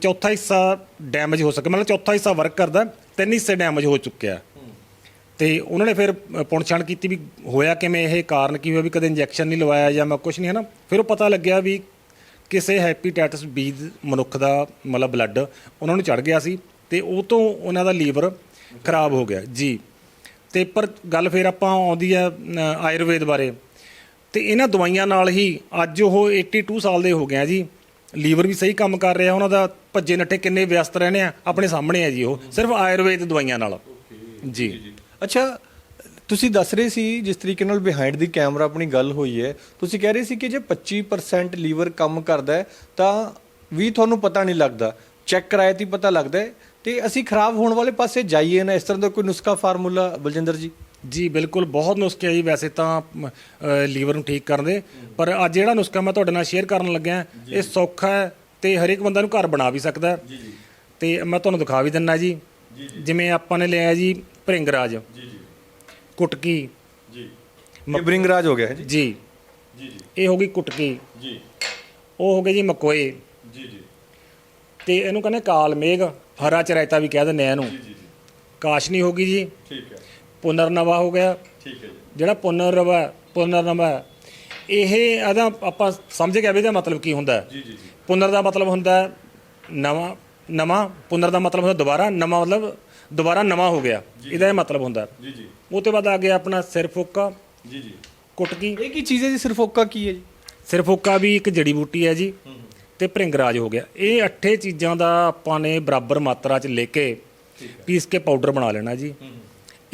Speaker 1: ਚੌਥਾ ਹਿੱਸਾ ਡੈਮੇਜ ਹੋ ਸਕਿਆ ਮਤਲਬ ਚੌਥਾ ਹਿੱਸਾ ਵਰਕ ਕਰਦਾ। ਤਿੰਨ ਹਿੱਸੇ ਡੈਮੇਜ ਹੋ ਚੁੱਕਿਆ। ਤੇ ਉਹਨਾਂ ਨੇ ਫਿਰ ਪੁਣਛਾਣ ਕੀਤੀ ਵੀ ਹੋਇਆ ਕਿਵੇਂ, ਇਹ ਕਾਰਨ ਕੀ ਹੋਇਆ ਵੀ ਕਦੇ ਇੰਜੈਕਸ਼ਨ ਨਹੀਂ ਲਵਾਇਆ ਜਾਂ ਮੈਂ ਕੁਝ ਨਹੀਂ ਹੈ ਨਾ ਫਿਰ ਉਹ ਪਤਾ ਲੱਗਿਆ ਵੀ ਕਿਸੇ ਹੈਪੇਟਾਈਟਸ ਬੀ ਮਨੁੱਖ ਦਾ, ਮਤਲਬ ਬਲੱਡ ਉਹਨਾਂ ਨੂੰ ਚੜ ਗਿਆ ਸੀ ਤੇ ਉਹ ਤੋਂ ਉਹਨਾਂ ਦਾ ਲੀਵਰ ਖਰਾਬ ਹੋ ਗਿਆ। ਜੀ। ਤੇ ਪਰ ਗੱਲ ਫਿਰ ਆਪਾਂ ਆਉਂਦੀ ਆ ਆਯੁਰਵੇਦ ਬਾਰੇ। ਤੇ ਇਹਨਾਂ ਦਵਾਈਆਂ ਨਾਲ ਹੀ ਅੱਜ ਉਹ 82 ਸਾਲ ਦੇ ਹੋ ਗਏ ਆ ਜੀ। ਲੀਵਰ ਵੀ ਸਹੀ ਕੰਮ ਕਰ ਰਿਹਾ, ਉਹਨਾਂ ਦਾ ਭੱਜੇ ਨੱਠੇ ਕਿੰਨੇ ਵਿਅਸਤ ਰਹਿੰਦੇ ਆ, ਆਪਣੇ ਸਾਹਮਣੇ ਆ ਜੀ ਉਹ, ਸਿਰਫ ਆਯੁਰਵੇਦ ਦਵਾਈਆਂ ਨਾਲ। ਜੀ।
Speaker 3: ਅੱਛਾ, ਤੁਸੀਂ ਦੱਸ ਰਹੇ ਸੀ ਜਿਸ ਤਰੀਕੇ ਨਾਲ ਬਿਹਾਈਂਡ ਦੀ ਕੈਮਰਾ ਆਪਣੀ ਗੱਲ ਹੋਈ ਹੈ, ਤੁਸੀਂ ਕਹਿ ਰਹੇ ਸੀ ਕਿ ਜੇ 25% ਲੀਵਰ ਕੰਮ ਕਰਦਾ ਹੈ, ਤਾਂ ਵੀ ਤੁਹਾਨੂੰ ਪਤਾ ਨਹੀਂ ਲੱਗਦਾ। ਚੈੱਕ ਕਰਾਇਆ ਤੇ ਪਤਾ ਲੱਗਦਾ ਹੈ, ਤੇ ਅਸੀਂ ਖਰਾਬ ਹੋਣ ਵਾਲੇ ਪਾਸੇ ਜਾਈਏ ਨਾ, ਇਸ ਤਰ੍ਹਾਂ ਦਾ ਕੋਈ ਨੁਸਖਾ ਫਾਰਮੂਲਾ ਬਲਜਿੰਦਰ ਜੀ?
Speaker 1: ਜੀ ਬਿਲਕੁਲ ਬਹੁਤ ਨੁਸਖੇ ਆ ਜੀ ਵੈਸੇ ਤਾਂ ਲੀਵਰ ਨੂੰ ਠੀਕ ਕਰਨ ਦੇ। ਪਰ ਅੱਜ ਜਿਹੜਾ ਨੁਸਖਾ ਮੈਂ ਤੁਹਾਡੇ ਨਾਲ ਸ਼ੇਅਰ ਕਰਨ ਲੱਗਿਆ ਇਹ ਸੌਖਾ ਹੈ ਤੇ ਹਰੇਕ ਬੰਦਾ ਨੂੰ ਘਰ ਬਣਾ ਵੀ ਸਕਦਾ ਹੈ। ਤੇ ਮੈਂ ਤੁਹਾਨੂੰ ਦਿਖਾ ਵੀ ਦਿੰਨਾ ਜੀ। ਜਿਵੇਂ ਆਪਾਂ ਨੇ ਲਿਆ ਜੀ ਭ੍ਰਿੰਗਰਾਜ। ਜੀ ਜੀ। ਕੁਟਕੀ।
Speaker 3: ਜੀ। ਇਹ ਬ੍ਰਿੰਗਰਾਜ ਹੋ ਗਿਆ ਹੈ ਜੀ।
Speaker 1: ਜੀ।
Speaker 3: ਜੀ ਜੀ।
Speaker 1: ਇਹ ਹੋ ਗਈ ਕੁਟਕੀ।
Speaker 3: ਜੀ।
Speaker 1: ਉਹ ਹੋ ਗਏ ਜੀ ਮਕੋਏ।
Speaker 3: ਜੀ ਜੀ।
Speaker 1: ਤੇ ਇਹਨੂੰ ਕਹਿੰਦੇ ਕਾਲ ਮੇਘ ਹਰਾ ਚਰਾਇਤਾ ਵੀ ਕਹਿ ਦਿੰਦੇ ਆ ਇਹਨੂੰ। ਕਾਸ਼ਨੀ ਹੋ ਗਈ ਜੀ।
Speaker 3: ਠੀਕ ਹੈ।
Speaker 1: ਪੁਨਰਨਵਾ ਹੋ ਗਿਆ।
Speaker 3: ਠੀਕ ਹੈ ਜੀ।
Speaker 1: ਜਿਹੜਾ ਪੁਨਰਨਵਾ ਪੁਨਰਨਵਾ ਇਹ ਇਹਦਾ ਆਪਾਂ ਸਮਝ ਗਿਆ ਵੀ ਇਹਦਾ ਮਤਲਬ ਕੀ ਹੁੰਦਾ ਹੈ।
Speaker 3: ਜੀ ਜੀ ਜੀ।
Speaker 1: ਪੁਨਰ ਦਾ ਮਤਲਬ ਹੁੰਦਾ ਹੈ ਨਵਾਂ ਨਵਾਂ ਪੁਨਰ ਦਾ ਮਤਲਬ ਹੁੰਦਾ ਦੁਬਾਰਾ ਨਵਾਂ ਮਤਲਬ ਦੁਬਾਰਾ ਨਵਾਂ ਹੋ ਗਿਆ। ਇਹਦਾ ਇਹ ਮਤਲਬ ਹੁੰਦਾ।
Speaker 3: ਜੀ ਜੀ।
Speaker 1: ਉਹ ਤੋਂ ਬਾਅਦ ਆ ਗਿਆ ਆਪਣਾ ਸਿਰ ਫੋਕਾ।
Speaker 3: ਜੀ ਜੀ।
Speaker 1: ਕੁਟਕੀ।
Speaker 3: ਇਹ ਕੀ ਚੀਜ਼ ਹੈ ਜੀ? ਸਿਰਫੋਕਾ ਕੀ ਹੈ ਜੀ?
Speaker 1: ਸਿਰ ਫੋਕਾ ਵੀ ਇੱਕ ਜੜੀ ਬੂਟੀ ਹੈ ਜੀ। ਤੇ ਭ੍ਰਿੰਗਰਾਜ ਹੋ ਗਿਆ। ਇਹ ਅੱਠੇ ਚੀਜ਼ਾਂ ਦਾ ਆਪਾਂ ਨੇ ਬਰਾਬਰ ਮਾਤਰਾ 'ਚ ਲੈ ਕੇ ਪੀਸ ਕੇ ਪਾਊਡਰ ਬਣਾ ਲੈਣਾ ਜੀ।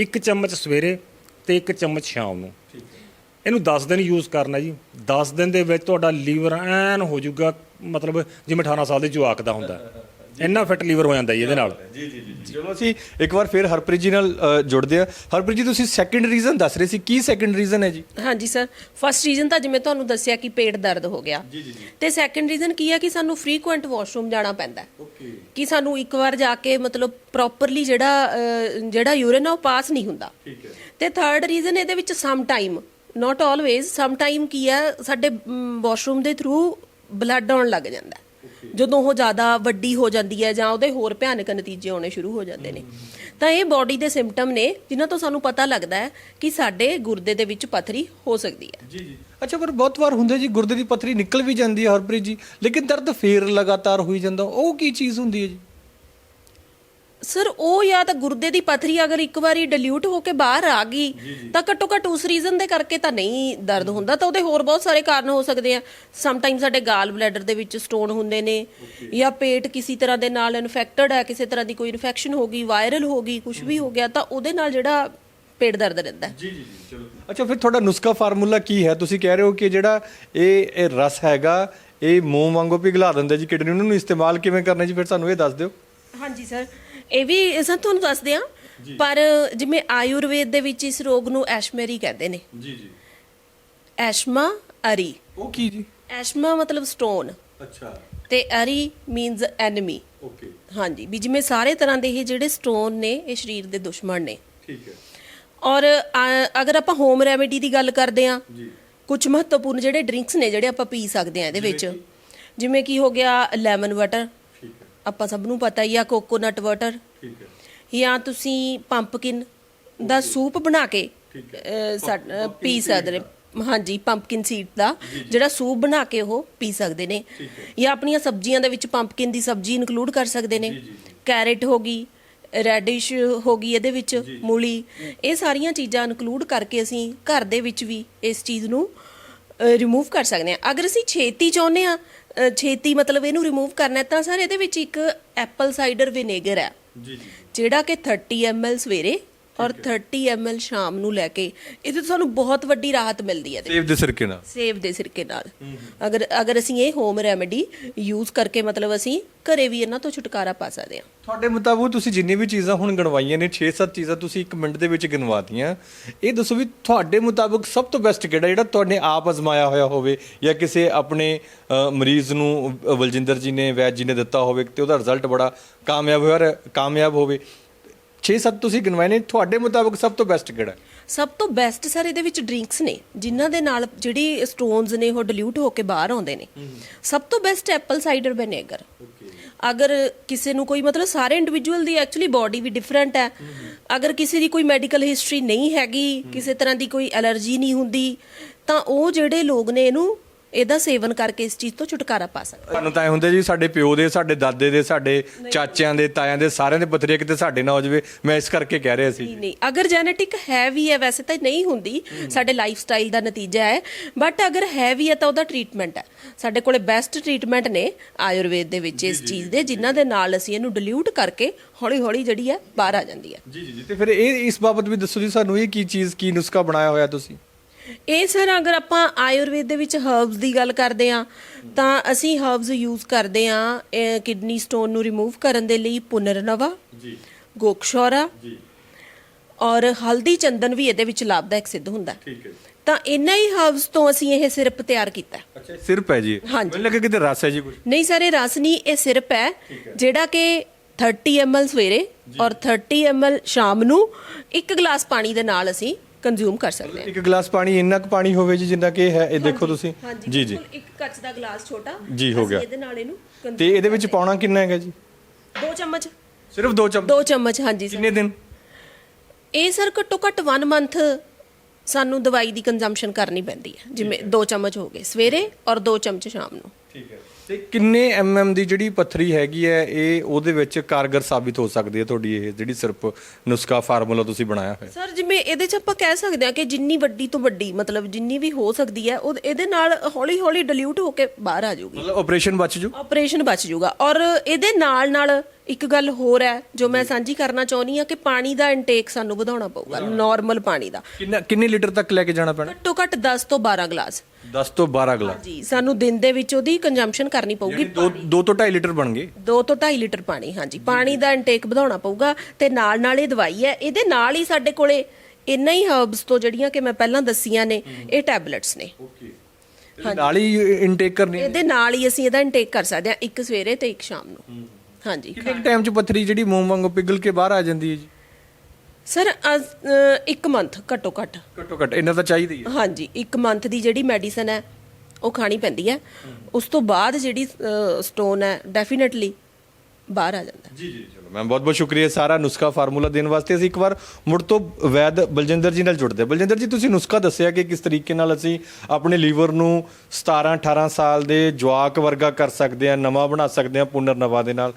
Speaker 1: ਇੱਕ ਚਮਚ ਸਵੇਰੇ ਤੇ ਇੱਕ ਚਮਚ ਸ਼ਾਮ ਨੂੰ। ਇਹਨੂੰ 10 ਦਿਨ ਯੂਜ਼ ਕਰਨਾ ਜੀ। 10 ਦਿਨ ਦੇ ਵਿੱਚ ਤੁਹਾਡਾ ਲੀਵਰ ਐਨ ਹੋ ਜਾਊਗਾ ਮਤਲਬ ਜਿਵੇਂ 18 ਸਾਲ ਦੇ ਜਵਾਕ ਦਾ ਹੁੰਦਾ। ਇੰਨਾ ਫਿੱਟ ਲੀਵਰ ਹੋ ਜਾਂਦਾ ਜੀ ਇਹਦੇ ਨਾਲ।
Speaker 3: ਜੀ ਜੀ ਜੀ ਚਲੋ ਅਸੀਂ ਇੱਕ ਵਾਰ ਫਿਰ ਹਰਪ੍ਰੀਤ ਜੀ ਨਾਲ ਅ, ਜੁੜਦੇ ਆ ਹਰਪ੍ਰੀਤ ਜੀ ਤੁਸੀਂ ਸੈਕੰਡ ਰੀਜ਼ਨ ਦੱਸ ਰਹੇ ਸੀ। ਕੀ ਸੈਕੰਡ ਰੀਜ਼ਨ ਹੈ ਜੀ?
Speaker 2: ਹਾਂਜੀ ਸਰ ਫਸਟ ਰੀਜ਼ਨ ਤਾਂ ਜਿਵੇਂ ਤੁਹਾਨੂੰ ਦੱਸਿਆ ਕਿ ਪੇਟ ਦਰਦ ਹੋ ਗਿਆ।
Speaker 3: ਜੀ, ਜੀ, ਜੀ।
Speaker 2: ਤੇ ਸੈਕੰਡ ਰੀਜ਼ਨ ਕੀ ਹੈ ਕਿ ਸਾਨੂੰ ਫ੍ਰੀਕੁਐਂਟ ਵਾਸ਼ਰੂਮ ਜਾਣਾ ਪੈਂਦਾ ਹੈ।
Speaker 3: ਓਕੇ।
Speaker 2: ਕਿ ਸਾਨੂੰ ਇੱਕ ਵਾਰ ਜਾ ਕੇ ਮਤਲਬ ਪ੍ਰੋਪਰਲੀ ਜਿਹੜਾ ਅਹ, ਜਿਹੜਾ ਯੂਰਿਨ ਆ ਉਹ ਪਾਸ ਨਹੀਂ ਹੁੰਦਾ।
Speaker 3: ਠੀਕ ਹੈ।
Speaker 2: ਤੇ ਥਰਡ ਰੀਜ਼ਨ ਇਹਦੇ ਵਿੱਚ some time not always some time ਕੀ ਹੈ ਸਾਡੇ ਵਾਸ਼ਰੂਮ ਦੇ ਥਰੂ ਬਲੱਡ ਆਉਣ ਲੱਗ ਜਾਂਦਾ ਹੈ। ਜਦੋਂ ਉਹ ਜ਼ਿਆਦਾ ਵੱਡੀ ਹੋ ਜਾਂਦੀ ਹੈ ਜਾਂ ਉਹਦੇ ਹੋਰ ਭਿਆਨਕ ਨਤੀਜੇ ਆਉਣੇ ਸ਼ੁਰੂ ਹੋ ਜਾਂਦੇ ਨੇ। ਤਾਂ ਇਹ ਬਾਡੀ ਦੇ ਸਿੰਪਟਮ ਨੇ, ਜਿਨ੍ਹਾਂ ਤੋਂ ਸਾਨੂੰ ਪਤਾ ਲੱਗਦਾ ਹੈ ਕਿ ਸਾਡੇ ਗੁਰਦੇ ਦੇ ਵਿੱਚ ਪਥਰੀ ਹੋ ਸਕਦੀ ਹੈ।
Speaker 3: ਜੀ ਜੀ। ਅੱਛਾ, ਪਰ ਬਹੁਤ ਵਾਰ ਹੁੰਦੇ ਜੀ, ਗੁਰਦੇ ਦੀ ਪਥਰੀ ਨਿਕਲ ਵੀ ਜਾਂਦੀ ਹੈ ਹਰਪ੍ਰੀਤ ਜੀ, ਲੇਕਿਨ ਦਰਦ ਫੇਰ ਲਗਾਤਾਰ ਹੋਈ ਜਾਂਦਾ। ਉਹ ਕੀ ਚੀਜ਼ ਹੁੰਦੀ ਹੈ ਜੀ?
Speaker 2: ਸਰ ਉਹ ਜਾਂ ਤਾਂ ਗੁਰਦੇ ਦੀ ਪਥਰੀ ਅਗਰ ਇੱਕ ਵਾਰੀ ਡਿਲੂਟ ਹੋ ਕੇ ਬਾਹਰ ਆ ਗਈ ਤਾਂ ਘੱਟੋ ਘੱਟ ਉਸ ਰੀਜ਼ਨ ਦੇ ਕਰਕੇ ਤਾਂ ਨਹੀਂ ਦਰਦ ਹੁੰਦਾ ਤਾਂ ਉਹਦੇ ਹੋਰ ਬਹੁਤ ਸਾਰੇ ਕਾਰਨ ਹੋ ਸਕਦੇ ਆ। ਸਮ ਟਾਈਮ ਸਾਡੇ ਗਾਲ ਬਲੈਡਰ ਦੇ ਵਿੱਚ ਸਟੋਨ ਹੁੰਦੇ ਨੇ ਜਾਂ ਪੇਟ ਕਿਸੇ ਤਰ੍ਹਾਂ ਦੇ ਨਾਲ ਇਨਫੈਕਟਡ ਹੈ ਕਿਸੇ ਤਰ੍ਹਾਂ ਦੀ ਕੋਈ ਇਨਫੈਕਸ਼ਨ ਹੋ ਗਈ ਵਾਇਰਲ ਹੋ ਗਈ ਕੁਝ ਵੀ ਹੋ ਗਿਆ ਤਾਂ ਉਹਦੇ ਨਾਲ ਜਿਹੜਾ ਪੇਟ ਦਰਦ ਰਹਿੰਦਾ ਹੈ।
Speaker 3: ਜੀ ਜੀ ਜੀ ਚਲੋ। ਅੱਛਾ ਫਿਰ ਤੁਹਾਡਾ ਨੁਸਖਾ ਫਾਰਮੂਲਾ ਕੀ ਹੈ? ਤੁਸੀਂ ਕਹਿ ਰਹੇ ਹੋ ਕਿ ਜਿਹੜਾ ਇਹ ਇਹ ਰਸ ਹੈਗਾ ਇਹ ਮੂੰਹ ਵਾਂਗੂ ਪਿਘਲਾ ਦਿੰਦਾ ਜੀ ਕਿਡਨੀ ਨੂੰ ਇਸਤੇਮਾਲ ਕਿਵੇਂ ਕਰਨਾ ਜੀ? ਫਿਰ ਸਾਨੂੰ ਇਹ ਦੱਸ ਦਿਓ।
Speaker 2: ਹਾਂਜੀ ਸਰ। ਇਹ ਵੀ ਸਰ ਤੁਹਾਨੂੰ ਦੱਸਦੇ ਆ ਪਰ ਜਿਵੇਂ ਆਯੁਰਵੇਦ ਦੇ ਵਿੱਚ ਇਸ ਰੋਗ ਨੂੰ ਐਸ਼ਮੇਰੀ ਕਹਿੰਦੇ ਨੇ।
Speaker 3: ਜੀ ਜੀ।
Speaker 2: ਐਸ਼ਮਾ ਅਰੀ।
Speaker 3: ਉਹ ਕੀ ਜੀ?
Speaker 2: ਐਸ਼ਮਾ ਮਤਲਬ ਸਟੋਨ
Speaker 3: ਅੱਛਾ।
Speaker 2: ਤੇ ਅਰੀ ਮੀਨਸ ਐਨਮੀ
Speaker 3: ਓਕੇ।
Speaker 2: ਹਾਂਜੀ ਵੀ ਜਿਵੇਂ ਸਾਰੇ ਤਰ੍ਹਾਂ ਦੇ ਇਹ ਜਿਹੜੇ ਸਟੋਨ ਨੇ ਇਹ ਸਰੀਰ ਦੇ ਦੁਸ਼ਮਣ ਨੇ।
Speaker 3: ਠੀਕ ਹੈ।
Speaker 2: ਔਰ ਅਗਰ ਆਪਾਂ ਹੋਮ ਰੈਮੇਡੀ ਦੀ ਗੱਲ ਕਰਦੇ ਆ
Speaker 3: ਜੀ।
Speaker 2: ਕੁਝ ਮਹੱਤਵਪੂਰਨ ਜਿਹੜੇ ਡਰਿੰਕਸ ਨੇ ਜਿਹੜੇ ਆਪਾਂ ਪੀ ਸਕਦੇ ਆ ਇਹਦੇ ਵਿੱਚ। ਜਿਵੇਂ ਕੀ ਹੋ ਗਿਆ ਲੈਮਨ ਵਾਟਰ ਆਪਾਂ ਸਭ ਨੂੰ ਪਤਾ ਹੀ ਆ ਕੋਕੋਨਟ ਵਾਟਰ
Speaker 3: ਠੀਕ ਹੈ।
Speaker 2: ਜਾਂ ਤੁਸੀਂ ਪੰਪਕਿਨ ਦਾ ਸੂਪ ਬਣਾ ਕੇ ਅ, ਪੀ ਸਕਦੇ ਨੇ। ਹਾਂਜੀ ਪੰਪਕਿਨ ਸੀਡ ਦਾ। ਜਿਹੜਾ ਸੂਪ ਬਣਾ ਕੇ ਉਹ ਪੀ ਸਕਦੇ ਨੇ। ਜਾਂ ਆਪਣੀਆਂ ਸਬਜ਼ੀਆਂ ਦੇ ਵਿੱਚ ਪੰਪਕਿਨ ਦੀ ਸਬਜ਼ੀ ਇਨਕਲੂਡ ਕਰ ਸਕਦੇ ਨੇ। ਕੈਰਟ ਹੋ ਗਈ ਰੈਡਿਸ਼ ਹੋ ਗਈ ਇਹਦੇ ਵਿੱਚ ਮੂਲੀ। ਇਹ ਸਾਰੀਆਂ ਚੀਜ਼ਾਂ ਇਨਕਲੂਡ ਕਰਕੇ ਅਸੀਂ ਘਰ ਦੇ ਵਿੱਚ ਵੀ ਇਸ ਚੀਜ਼ ਨੂੰ ਰਿਮੂਵ ਕਰ ਸਕਦੇ ਹਾਂ। ਅਗਰ ਅਸੀਂ ਛੇਤੀ ਚਾਹੁੰਦੇ ਆ ਛੇਤੀ ਮਤਲਬ ਇਹਨੂੰ ਰਿਮੂਵ ਕਰਨਾ ਤਾਂ ਸਰ ਇਹਦੇ ਵਿੱਚ ਇੱਕ ਐਪਲ ਸਾਈਡਰ ਵਿਨੇਗਰ ਹੈ।
Speaker 3: ਜੀ ਜੀ।
Speaker 2: ਜਿਹੜਾ ਕਿ 30 ml ਸਵੇਰੇ ਔਰ 30 ml ਸ਼ਾਮ ਨੂੰ ਲੈ ਕੇ ਇਹਦੇ ਤੋਂ ਸਾਨੂੰ ਬਹੁਤ ਵੱਡੀ ਰਾਹਤ ਮਿਲਦੀ ਹੈ
Speaker 3: ਸੇਵ ਦੇ ਸਿਰਕੇ ਨਾਲ।
Speaker 2: ਸੇਬ ਦੇ ਸਿਰਕੇ ਨਾਲ। ਅਗਰ ਅਗਰ ਅਸੀਂ ਇਹ ਹੋਮ ਰੈਮੇਡੀ ਯੂਜ਼ ਕਰਕੇ ਮਤਲਬ ਅਸੀਂ ਘਰੇ ਵੀ ਇਹਨਾਂ ਤੋਂ ਛੁਟਕਾਰਾ ਪਾ ਸਕਦੇ ਹਾਂ।
Speaker 3: ਤੁਹਾਡੇ ਮੁਤਾਬਕ ਤੁਸੀਂ ਜਿੰਨੀ ਵੀ ਚੀਜ਼ਾਂ ਹੁਣ ਗਣਵਾਈਆਂ ਨੇ 6-7 ਚੀਜ਼ਾਂ ਤੁਸੀਂ 1 ਮਿੰਟ ਦੇ ਵਿੱਚ ਗਿਣਵਾਤੀਆਂ ਇਹ ਦੱਸੋ ਵੀ ਤੁਹਾਡੇ ਮੁਤਾਬਕ ਸਭ ਤੋਂ ਬੈਸਟ ਕਿਹੜਾ ਜਿਹੜਾ ਤੁਹਾਡੇ ਆਪ ਅਜ਼ਮਾਇਆ ਹੋਇਆ ਹੋਵੇ ਜਾਂ ਕਿਸੇ ਆਪਣੇ ਮਰੀਜ਼ ਨੂੰ ਬਲਜਿੰਦਰ ਜੀ ਨੇ ਵੈਦ ਜੀ ਨੇ ਦਿੱਤਾ ਹੋਵੇ ਤੇ ਉਹਦਾ ਰਿਜ਼ਲਟ ਬੜਾ ਕਾਮਯਾਬ ਹੋਇਆ ਕਾਮਯਾਬ ਹੋਵੇ। 6-7 ਤੁਸੀਂ ਗਿਣਵਾਏ ਨੇ ਤੁਹਾਡੇ ਮੁਤਾਬਕ ਸਭ ਤੋਂ ਬੈਸਟ ਕਿਹੜਾ?
Speaker 2: ਸਭ ਤੋਂ ਬੈਸਟ ਸਰ ਇਹਦੇ ਵਿੱਚ ਡਰਿੰਕਸ ਨੇ ਜਿਨ੍ਹਾਂ ਦੇ ਨਾਲ ਜਿਹੜੀ ਸਟੋਨਸ ਨੇ ਉਹ ਡਿਲੂਟ ਹੋ ਕੇ ਬਾਹਰ ਆਉਂਦੇ ਨੇ। ਸਭ ਤੋਂ ਬੈਸਟ ਐਪਲ ਸਾਈਡਰ ਵਿਨੇਗਰ ਅਗਰ। ਕਿਸੇ ਨੂੰ ਕੋਈ ਮਤਲਬ ਸਾਰੇ ਇੰਡੀਵਿਜੂਅਲ ਦੀ ਐਕਚੁਅਲੀ ਬਾਡੀ ਵੀ ਡਿਫਰੈਂਟ ਹੈ। ਅਗਰ ਕਿਸੇ ਦੀ ਕੋਈ ਮੈਡੀਕਲ ਹਿਸਟਰੀ ਨਹੀਂ ਹੈਗੀ ਕਿਸੇ ਤਰ੍ਹਾਂ ਦੀ ਕੋਈ ਐਲਰਜੀ ਨਹੀਂ ਹੁੰਦੀ ਤਾਂ ਉਹ ਜਿਹੜੇ ਲੋਕ ਨੇ ਇਹਨੂੰ ਇਹਦਾ ਸੇਵਨ ਕਰਕੇ ਇਸ ਚੀਜ਼ ਤੋਂ ਛੁਟਕਾਰਾ ਪਾ ਸਕਦੇ
Speaker 3: ਤੁਹਾਨੂੰ ਤਾਂ ਇਹ ਹੁੰਦੇ ਜੀ ਸਾਡੇ ਪਿਓ ਦੇ ਸਾਡੇ ਦਾਦੇ ਦੇ ਸਾਡੇ ਚਾਚਿਆਂ ਦੇ ਤਾਇਆਂ ਦੇ ਸਾਰਿਆਂ ਦੇ ਪੱਥਰੀਆਂ ਕਿਤੇ ਸਾਡੇ ਨਾ ਹੋ ਜਾਵੇ। ਮੈਂ ਇਸ ਕਰਕੇ ਕਹਿ ਰਿਹਾ ਸੀ।
Speaker 2: ਨਹੀਂ ਨਹੀਂ। ਅਗਰ ਜੈਨੇਟਿਕ ਹੈ ਵੀ ਹੈ ਵੈਸੇ ਤਾਂ ਨਹੀਂ ਹੁੰਦੀ। ਸਾਡੇ ਲਾਈਫ ਸਟਾਈਲ ਦਾ ਨਤੀਜਾ ਹੈ। ਬਟ ਅਗਰ ਹੈ ਵੀ ਹੈ ਤਾਂ ਉਹਦਾ ਟ੍ਰੀਟਮੈਂਟ ਹੈ। ਸਾਡੇ ਕੋਲੇ ਬੈਸਟ ਟ੍ਰੀਟਮੈਂਟ ਨੇ ਆਯੁਰਵੇਦ ਦੇ ਵਿੱਚ ਇਸ ਚੀਜ਼ ਦੇ ਜਿਨ੍ਹਾਂ ਦੇ ਨਾਲ ਅਸੀਂ ਇਹਨੂੰ ਡਿਲੂਟ ਕਰਕੇ ਹੌਲੀ ਹੌਲੀ ਜਿਹੜੀ ਹੈ ਬਾਹਰ ਆ ਜਾਂਦੀ ਹੈ।
Speaker 3: ਜੀ ਜੀ ਜੀ। ਤੇ ਫਿਰ ਇਹ ਇਸ ਬਾਬਤ ਵੀ ਦੱਸੋ ਜੀ ਸਾਨੂੰ ਇਹ ਕੀ ਚੀਜ਼ ਕੀ ਨੁਸਖਾ ਬਣਾਇਆ ਹੋਇਆ ਤੁਸੀਂ?
Speaker 2: ਇਹ ਸਰ ਅਗਰ ਆਪਾਂ ਆਯੁਰਵੇਦ ਦੇ ਵਿੱਚ ਹਰਬਸ ਦੀ ਗੱਲ ਕਰਦੇ ਆ ਤਾਂ ਅਸੀਂ ਹਰਬਸ ਯੂਜ਼ ਕਰਦੇ ਆ ਕਿਡਨੀ ਸਟੋਨ ਨੂੰ ਰਿਮੂਵ ਕਰਨ ਦੇ ਲਈ ਪੁਨਰਨਵਾ
Speaker 3: ਜੀ।
Speaker 2: ਗੋਕਸ਼ੋਰਾ
Speaker 3: ਜੀ।
Speaker 2: ਔਰ ਹਲਦੀ ਚੰਦਨ ਵੀ ਇਹਦੇ ਵਿੱਚ ਲਾਭਦਾਇਕ ਸਿੱਧ ਹੁੰਦਾ।
Speaker 3: ਠੀਕ ਹੈ
Speaker 2: ਤਾਂ ਇੰਨਾ ਹੀ ਹਰਬਸ ਤੋਂ ਅਸੀਂ ਇਹ ਸਿਰਪ ਤਿਆਰ ਕੀਤਾ।
Speaker 3: ਅੱਛਾ ਸਿਰਫ ਹੈ ਜੀ। ਮੈਨੂੰ ਲੱਗਾ ਕਿਤੇ ਰਸ ਹੈ ਜੀ ਕੁਝ
Speaker 2: ਨਹੀਂ ਸਰ ਇਹ ਰਸ ਨਹੀਂ ਇਹ ਸਿਰਪ ਹੈ ਜਿਹੜਾ ਕਿ 30 ml ਸਵੇਰੇ ਔਰ 30 ml ਸ਼ਾਮ ਨੂੰ ਇੱਕ ਗਲਾਸ ਪਾਣੀ ਦੇ ਨਾਲ ਅਸੀਂ ਕੰਜ਼ਿਊਮ ਕਰ ਸਕਦੇ ਹਾਂ।
Speaker 3: ਇੱਕ ਗਲਾਸ ਪਾਣੀ ਇੰਨਾ ਕੁ ਪਾਣੀ ਹੋਵੇ ਜੀ ਜਿੰਨਾ ਕਿ ਇਹ ਹੈ ਇਹ ਦੇਖੋ ਤੁਸੀਂ।
Speaker 2: ਹਾਂਜੀ
Speaker 3: ਜੀ ਜੀ।
Speaker 2: ਬਿਲਕੁਲ ਇੱਕ ਕੱਚ ਦਾ ਗਲਾਸ ਛੋਟਾ
Speaker 3: ਜੀ, ਹੋ
Speaker 2: ਅਸੀਂ
Speaker 3: ਗਿਆ।
Speaker 2: ਇਹਦੇ ਨਾਲ ਇਹਨੂੰ
Speaker 3: ਤੇ ਇਹਦੇ ਵਿੱਚ ਪਾਉਣਾ ਕਿੰਨਾ ਹੈਗਾ ਜੀ?
Speaker 2: ਦੋ ਚਮਚ।
Speaker 3: ਸਿਰਫ 2 ਚਮਚ
Speaker 2: ਦੋ ਚਮਚ ਹਾਂਜੀ ਸਰ।
Speaker 3: ਕਿੰਨੇ ਦਿਨ?
Speaker 2: ਇਹ ਸਰ ਘੱਟੋ ਘੱਟ 1 ਮੰਥ ਸਾਨੂੰ ਦਵਾਈ ਦੀ ਕੰਜ਼ੰਪਸ਼ਨ ਕਰਨੀ ਪੈਂਦੀ ਹੈ। ਜਿਵੇਂ ਦੋ ਚਮਚ ਹੋ ਗਏ ਸਵੇਰੇ ਔਰ ਦੋ ਚਮਚ ਸ਼ਾਮ ਨੂੰ।
Speaker 3: ਠੀਕ ਹੈ। ਤੇ ਕਿੰਨੇ ਐਮਐਮ ਦੀ ਜਿਹੜੀ ਪੱਥਰੀ ਹੈਗੀ ਹੈ ਇਹ ਉਹਦੇ ਵਿੱਚ ਕਾਰਗਰ ਸਾਬਿਤ ਹੋ ਸਕਦੀ ਹੈ ਤੁਹਾਡੀ ਇਹ ਜਿਹੜੀ ਸਿਰਫ ਨੁਸਖਾ ਫਾਰਮੂਲਾ ਤੁਸੀਂ ਬਣਾਇਆ ਹੋਇਆ?
Speaker 2: ਸਰ ਜਿਵੇਂ ਇਹਦੇ ਚ ਆਪਾਂ ਕਹਿ ਸਕਦੇ ਹਾਂ ਕਿ ਜਿੰਨੀ ਵੱਡੀ ਤੋਂ ਵੱਡੀ ਮਤਲਬ ਜਿੰਨੀ ਵੀ ਹੋ ਸਕਦੀ ਹੈ ਉਹ ਇਹਦੇ ਨਾਲ ਹੌਲੀ ਹੌਲੀ ਡਿਲੂਟ ਹੋ ਕੇ ਬਾਹਰ ਆ ਜਾਊਗੀ।
Speaker 3: ਮਤਲਬ ਆਪਰੇਸ਼ਨ ਬਚ ਜੂ?
Speaker 2: ਆਪਰੇਸ਼ਨ ਬਚ ਜਾਊਗਾ ਔਰ ਇਹਦੇ ਨਾਲ ਨਾਲ ਇੱਕ ਗੱਲ ਹੋਰ ਹੈ ਜੋ ਮੈਂ ਸਾਂਝੀ ਕਰਨਾ ਚਾਹੁੰਦੀ ਹਾਂ ਕਿ ਪਾਣੀ ਦਾ ਇਨਟੇਕ ਸਾਨੂੰ ਵਧਾਉਣਾ ਪਊਗਾ ਨਾਰਮਲ ਪਾਣੀ ਦਾ।
Speaker 3: ਕਿੰਨਾ ਕਿੰਨੇ ਲੀਟਰ ਤੱਕ ਲੈ ਕੇ ਜਾਣਾ ਪੈਣਾ?
Speaker 2: ਘੱਟੋ ਘੱਟ 10 ਤੋਂ 12 ਗਲਾਸ।
Speaker 3: 10 ਤੋਂ 12 ਗਲਾਸ।
Speaker 2: ਜੀ ਸਾਨੂੰ ਦਿਨ ਦੇ ਵਿੱਚ ਉਹਦੀ ਕੰਜ਼ੰਪਸ਼ਨ ਕਰਨੀ ਪਊਗੀ
Speaker 3: ਦੋ ਦੋ ਤੋਂ 2.5 ਲੀਟਰ ਬਣ ਗਏ
Speaker 2: 2 ਤੋਂ 2.5 ਲੀਟਰ ਪਾਣੀ ਹਾਂਜੀ। ਪਾਣੀ ਦਾ ਇਨਟੇਕ ਵਧਾਉਣਾ ਪਊਗਾ ਤੇ ਨਾਲ ਨਾਲ ਇਹ ਦਵਾਈ ਹੈ। ਇਹਦੇ ਨਾਲ ਹੀ ਸਾਡੇ ਕੋਲੇ ਇੰਨਾ ਹੀ ਹਰਬਸ ਤੋਂ ਜਿਹੜੀਆਂ ਕਿ ਮੈਂ ਪਹਿਲਾਂ ਦੱਸੀਆਂ ਨੇ ਇਹ ਟੈਬਲੇਟਸ ਨੇ।
Speaker 3: ਓਕੇ ਨਾਲ ਹੀ ਇਨਟੇਕ ਕਰਨੀ
Speaker 2: ਇਹਦੇ ਨਾਲ ਹੀ ਅਸੀਂ ਇਹਦਾ ਇਨਟੇਕ ਕਰ ਸਕਦੇ ਹਾਂ ਇੱਕ ਸਵੇਰੇ ਤੇ ਇੱਕ ਸ਼ਾਮ ਨੂੰ। ਹਾਂਜੀ।
Speaker 3: ਕਿੰਨੇ ਟਾਈਮ ਚ ਪੱਥਰੀ ਜਿਹੜੀ ਮੋਮ ਵਾਂਗੂ ਪਿਘਲ ਕੇ ਬਾਹਰ ਆ ਜਾਂਦੀ ਹੈ ਜੀ?
Speaker 2: ਸਰ ਇੱਕ ਮੰਥ ਘੱਟੋ ਘੱਟ।
Speaker 3: ਘੱਟੋ ਘੱਟ ਇਹਨਾਂ ਤਾਂ ਚਾਹੀਦਾ ਹੈ?
Speaker 2: ਹਾਂਜੀ ਇੱਕ ਮੰਥ ਦੀ ਜਿਹੜੀ ਮੈਡੀਸਨ ਹੈ ਉਹ ਖਾਣੀ ਪੈਂਦੀ ਹੈ। ਉਸ ਤੋਂ ਬਾਅਦ ਜਿਹੜੀ ਸਟੋਨ ਹੈ ਡੈਫੀਨਿਟਲੀ ਬਾਹਰ ਆ ਜਾਂਦਾ।
Speaker 3: ਜੀ ਜੀ ਚਲੋ ਮੈਂ ਬਹੁਤ ਬਹੁਤ ਸ਼ੁਕਰੀਆ ਸਾਰਾ ਨੁਸਖਾ ਫਾਰਮੂਲਾ ਦੇਣ ਵਾਸਤੇ। ਅਸੀਂ ਇੱਕ ਵਾਰ ਮੁੜ ਤੋਂ ਵੈਦ ਬਲਜਿੰਦਰ ਜੀ ਨਾਲ ਜੁੜਦੇ ਹਾਂ। ਬਲਜਿੰਦਰ ਜੀ ਤੁਸੀਂ ਨੁਸਖਾ ਦੱਸਿਆ ਕਿ ਕਿਸ ਤਰੀਕੇ ਨਾਲ ਅਸੀਂ ਆਪਣੇ ਲੀਵਰ ਨੂੰ 17 18 ਸਾਲ ਦੇ ਜਵਾਕ ਵਰਗਾ ਕਰ ਸਕਦੇ ਹਾਂ ਨਵਾਂ ਬਣਾ ਸਕਦੇ ਹਾਂ ਪੁਨਰ ਨਵਾ ਦੇ ਨਾਲ।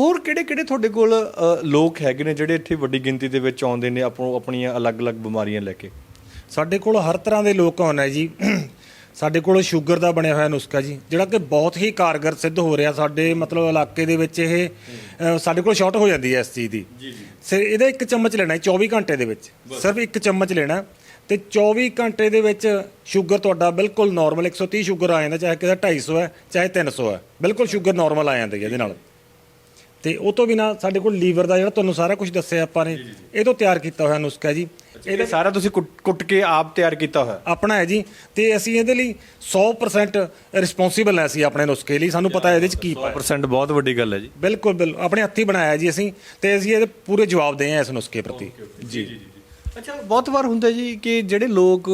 Speaker 3: ਹੋਰ ਕਿਹੜੇ ਕਿਹੜੇ ਤੁਹਾਡੇ ਕੋਲ ਅ, ਲੋਕ ਹੈਗੇ ਨੇ ਜਿਹੜੇ ਇੱਥੇ ਵੱਡੀ ਗਿਣਤੀ ਦੇ ਵਿੱਚ ਆਉਂਦੇ ਨੇ ਆਪੋ ਆਪਣੀਆਂ ਅਲੱਗ-ਅਲੱਗ ਬਿਮਾਰੀਆਂ ਲੈ ਕੇ?
Speaker 1: ਸਾਡੇ ਕੋਲ ਹਰ ਤਰ੍ਹਾਂ ਦੇ ਲੋਕ ਆਉਂਦੇ ਜੀ। ਸਾਡੇ ਕੋਲ ਸ਼ੂਗਰ ਦਾ ਬਣਿਆ ਹੋਇਆ ਨੁਸਖਾ ਜੀ ਜਿਹੜਾ ਕਿ ਬਹੁਤ ਹੀ ਕਾਰਗਰ ਸਿੱਧ ਹੋ ਰਿਹਾ ਸਾਡੇ ਮਤਲਬ ਇਲਾਕੇ ਦੇ ਵਿੱਚ ਇਹ ਅ, ਸਾਡੇ ਕੋਲ ਸ਼ਾਰਟ ਹੋ ਜਾਂਦੀ ਹੈ ਇਸ ਚੀਜ਼ ਦੀ। ਜੀ ਜੀ। ਸਿਰ ਇਹਦਾ ਇੱਕ ਚਮਚ ਲੈਣਾ ਹੈ 24 ਘੰਟੇ ਦੇ ਵਿੱਚ। ਸਿਰਫ ਇੱਕ ਚਮਚ ਲੈਣਾ ਹੈ। ਤੇ 24 ਘੰਟੇ ਦੇ ਵਿੱਚ ਸ਼ੂਗਰ ਤੁਹਾਡਾ ਬਿਲਕੁਲ ਨਾਰਮਲ 130 ਸ਼ੂਗਰ ਆ ਜਾਂਦਾ ਚਾਹੇ ਕਿਦਾ 250 ਹੈ ਚਾਹੇ 300 ਹੈ। ਬਿਲਕੁਲ ਸ਼ੂਗਰ ਨਾਰਮਲ ਆ ਜਾਂਦੀ ਹੈ ਇਹਦੇ ਨਾਲ। ਤੇ ਉਹ ਤੋਂ ਬਿਨਾ ਸਾਡੇ ਕੋਲ ਲੀਵਰ ਦਾ ਜਿਹੜਾ ਤੁਹਾਨੂੰ ਸਾਰਾ ਕੁਝ ਦੱਸਿਆ ਆਪਾਂ ਨੇ ਇਹ ਤੋਂ ਤਿਆਰ ਕੀਤਾ ਹੋਇਆ ਨੁਸਖਾ ਜੀ।
Speaker 3: ਇਹ ਸਾਰਾ ਤੁਸੀਂ ਕੁੱਟ- ਕੁੱਟ ਕੇ ਆਪ ਤਿਆਰ ਕੀਤਾ ਹੋਇਆ?
Speaker 1: ਆਪਣਾ ਹੈ ਜੀ। ਤੇ ਅਸੀਂ ਇਹਦੇ ਲਈ 100% ਰਿਸਪੌਂਸੀਬਲ ਹਾਂ ਅਸੀਂ ਆਪਣੇ ਨੁਸਖੇ ਲਈ। ਸਾਨੂੰ ਪਤਾ ਹੈ ਇਹਦੇ ਚ ਕੀ ਪਾਇਆ।
Speaker 3: 100% ਬਹੁਤ ਵੱਡੀ ਗੱਲ ਹੈ ਜੀ।
Speaker 1: ਬਿਲਕੁਲ ਬਿਲਕੁਲ। ਆਪਣੇ ਹੱਥੀਂ ਬਣਾਇਆ ਜੀ ਅਸੀਂ ਤੇ ਅਸੀਂ ਇਹਦੇ ਪੂਰੇ ਜਵਾਬ ਦੇ ਹਾਂ ਇਸ ਨੁਸਖੇ ਪ੍ਰਤੀ। ਜੀ
Speaker 3: ਅੱਛਾ ਬਹੁਤ ਵਾਰ ਹੁੰਦਾ ਜੀ ਕਿ ਜਿਹੜੇ ਲੋਕ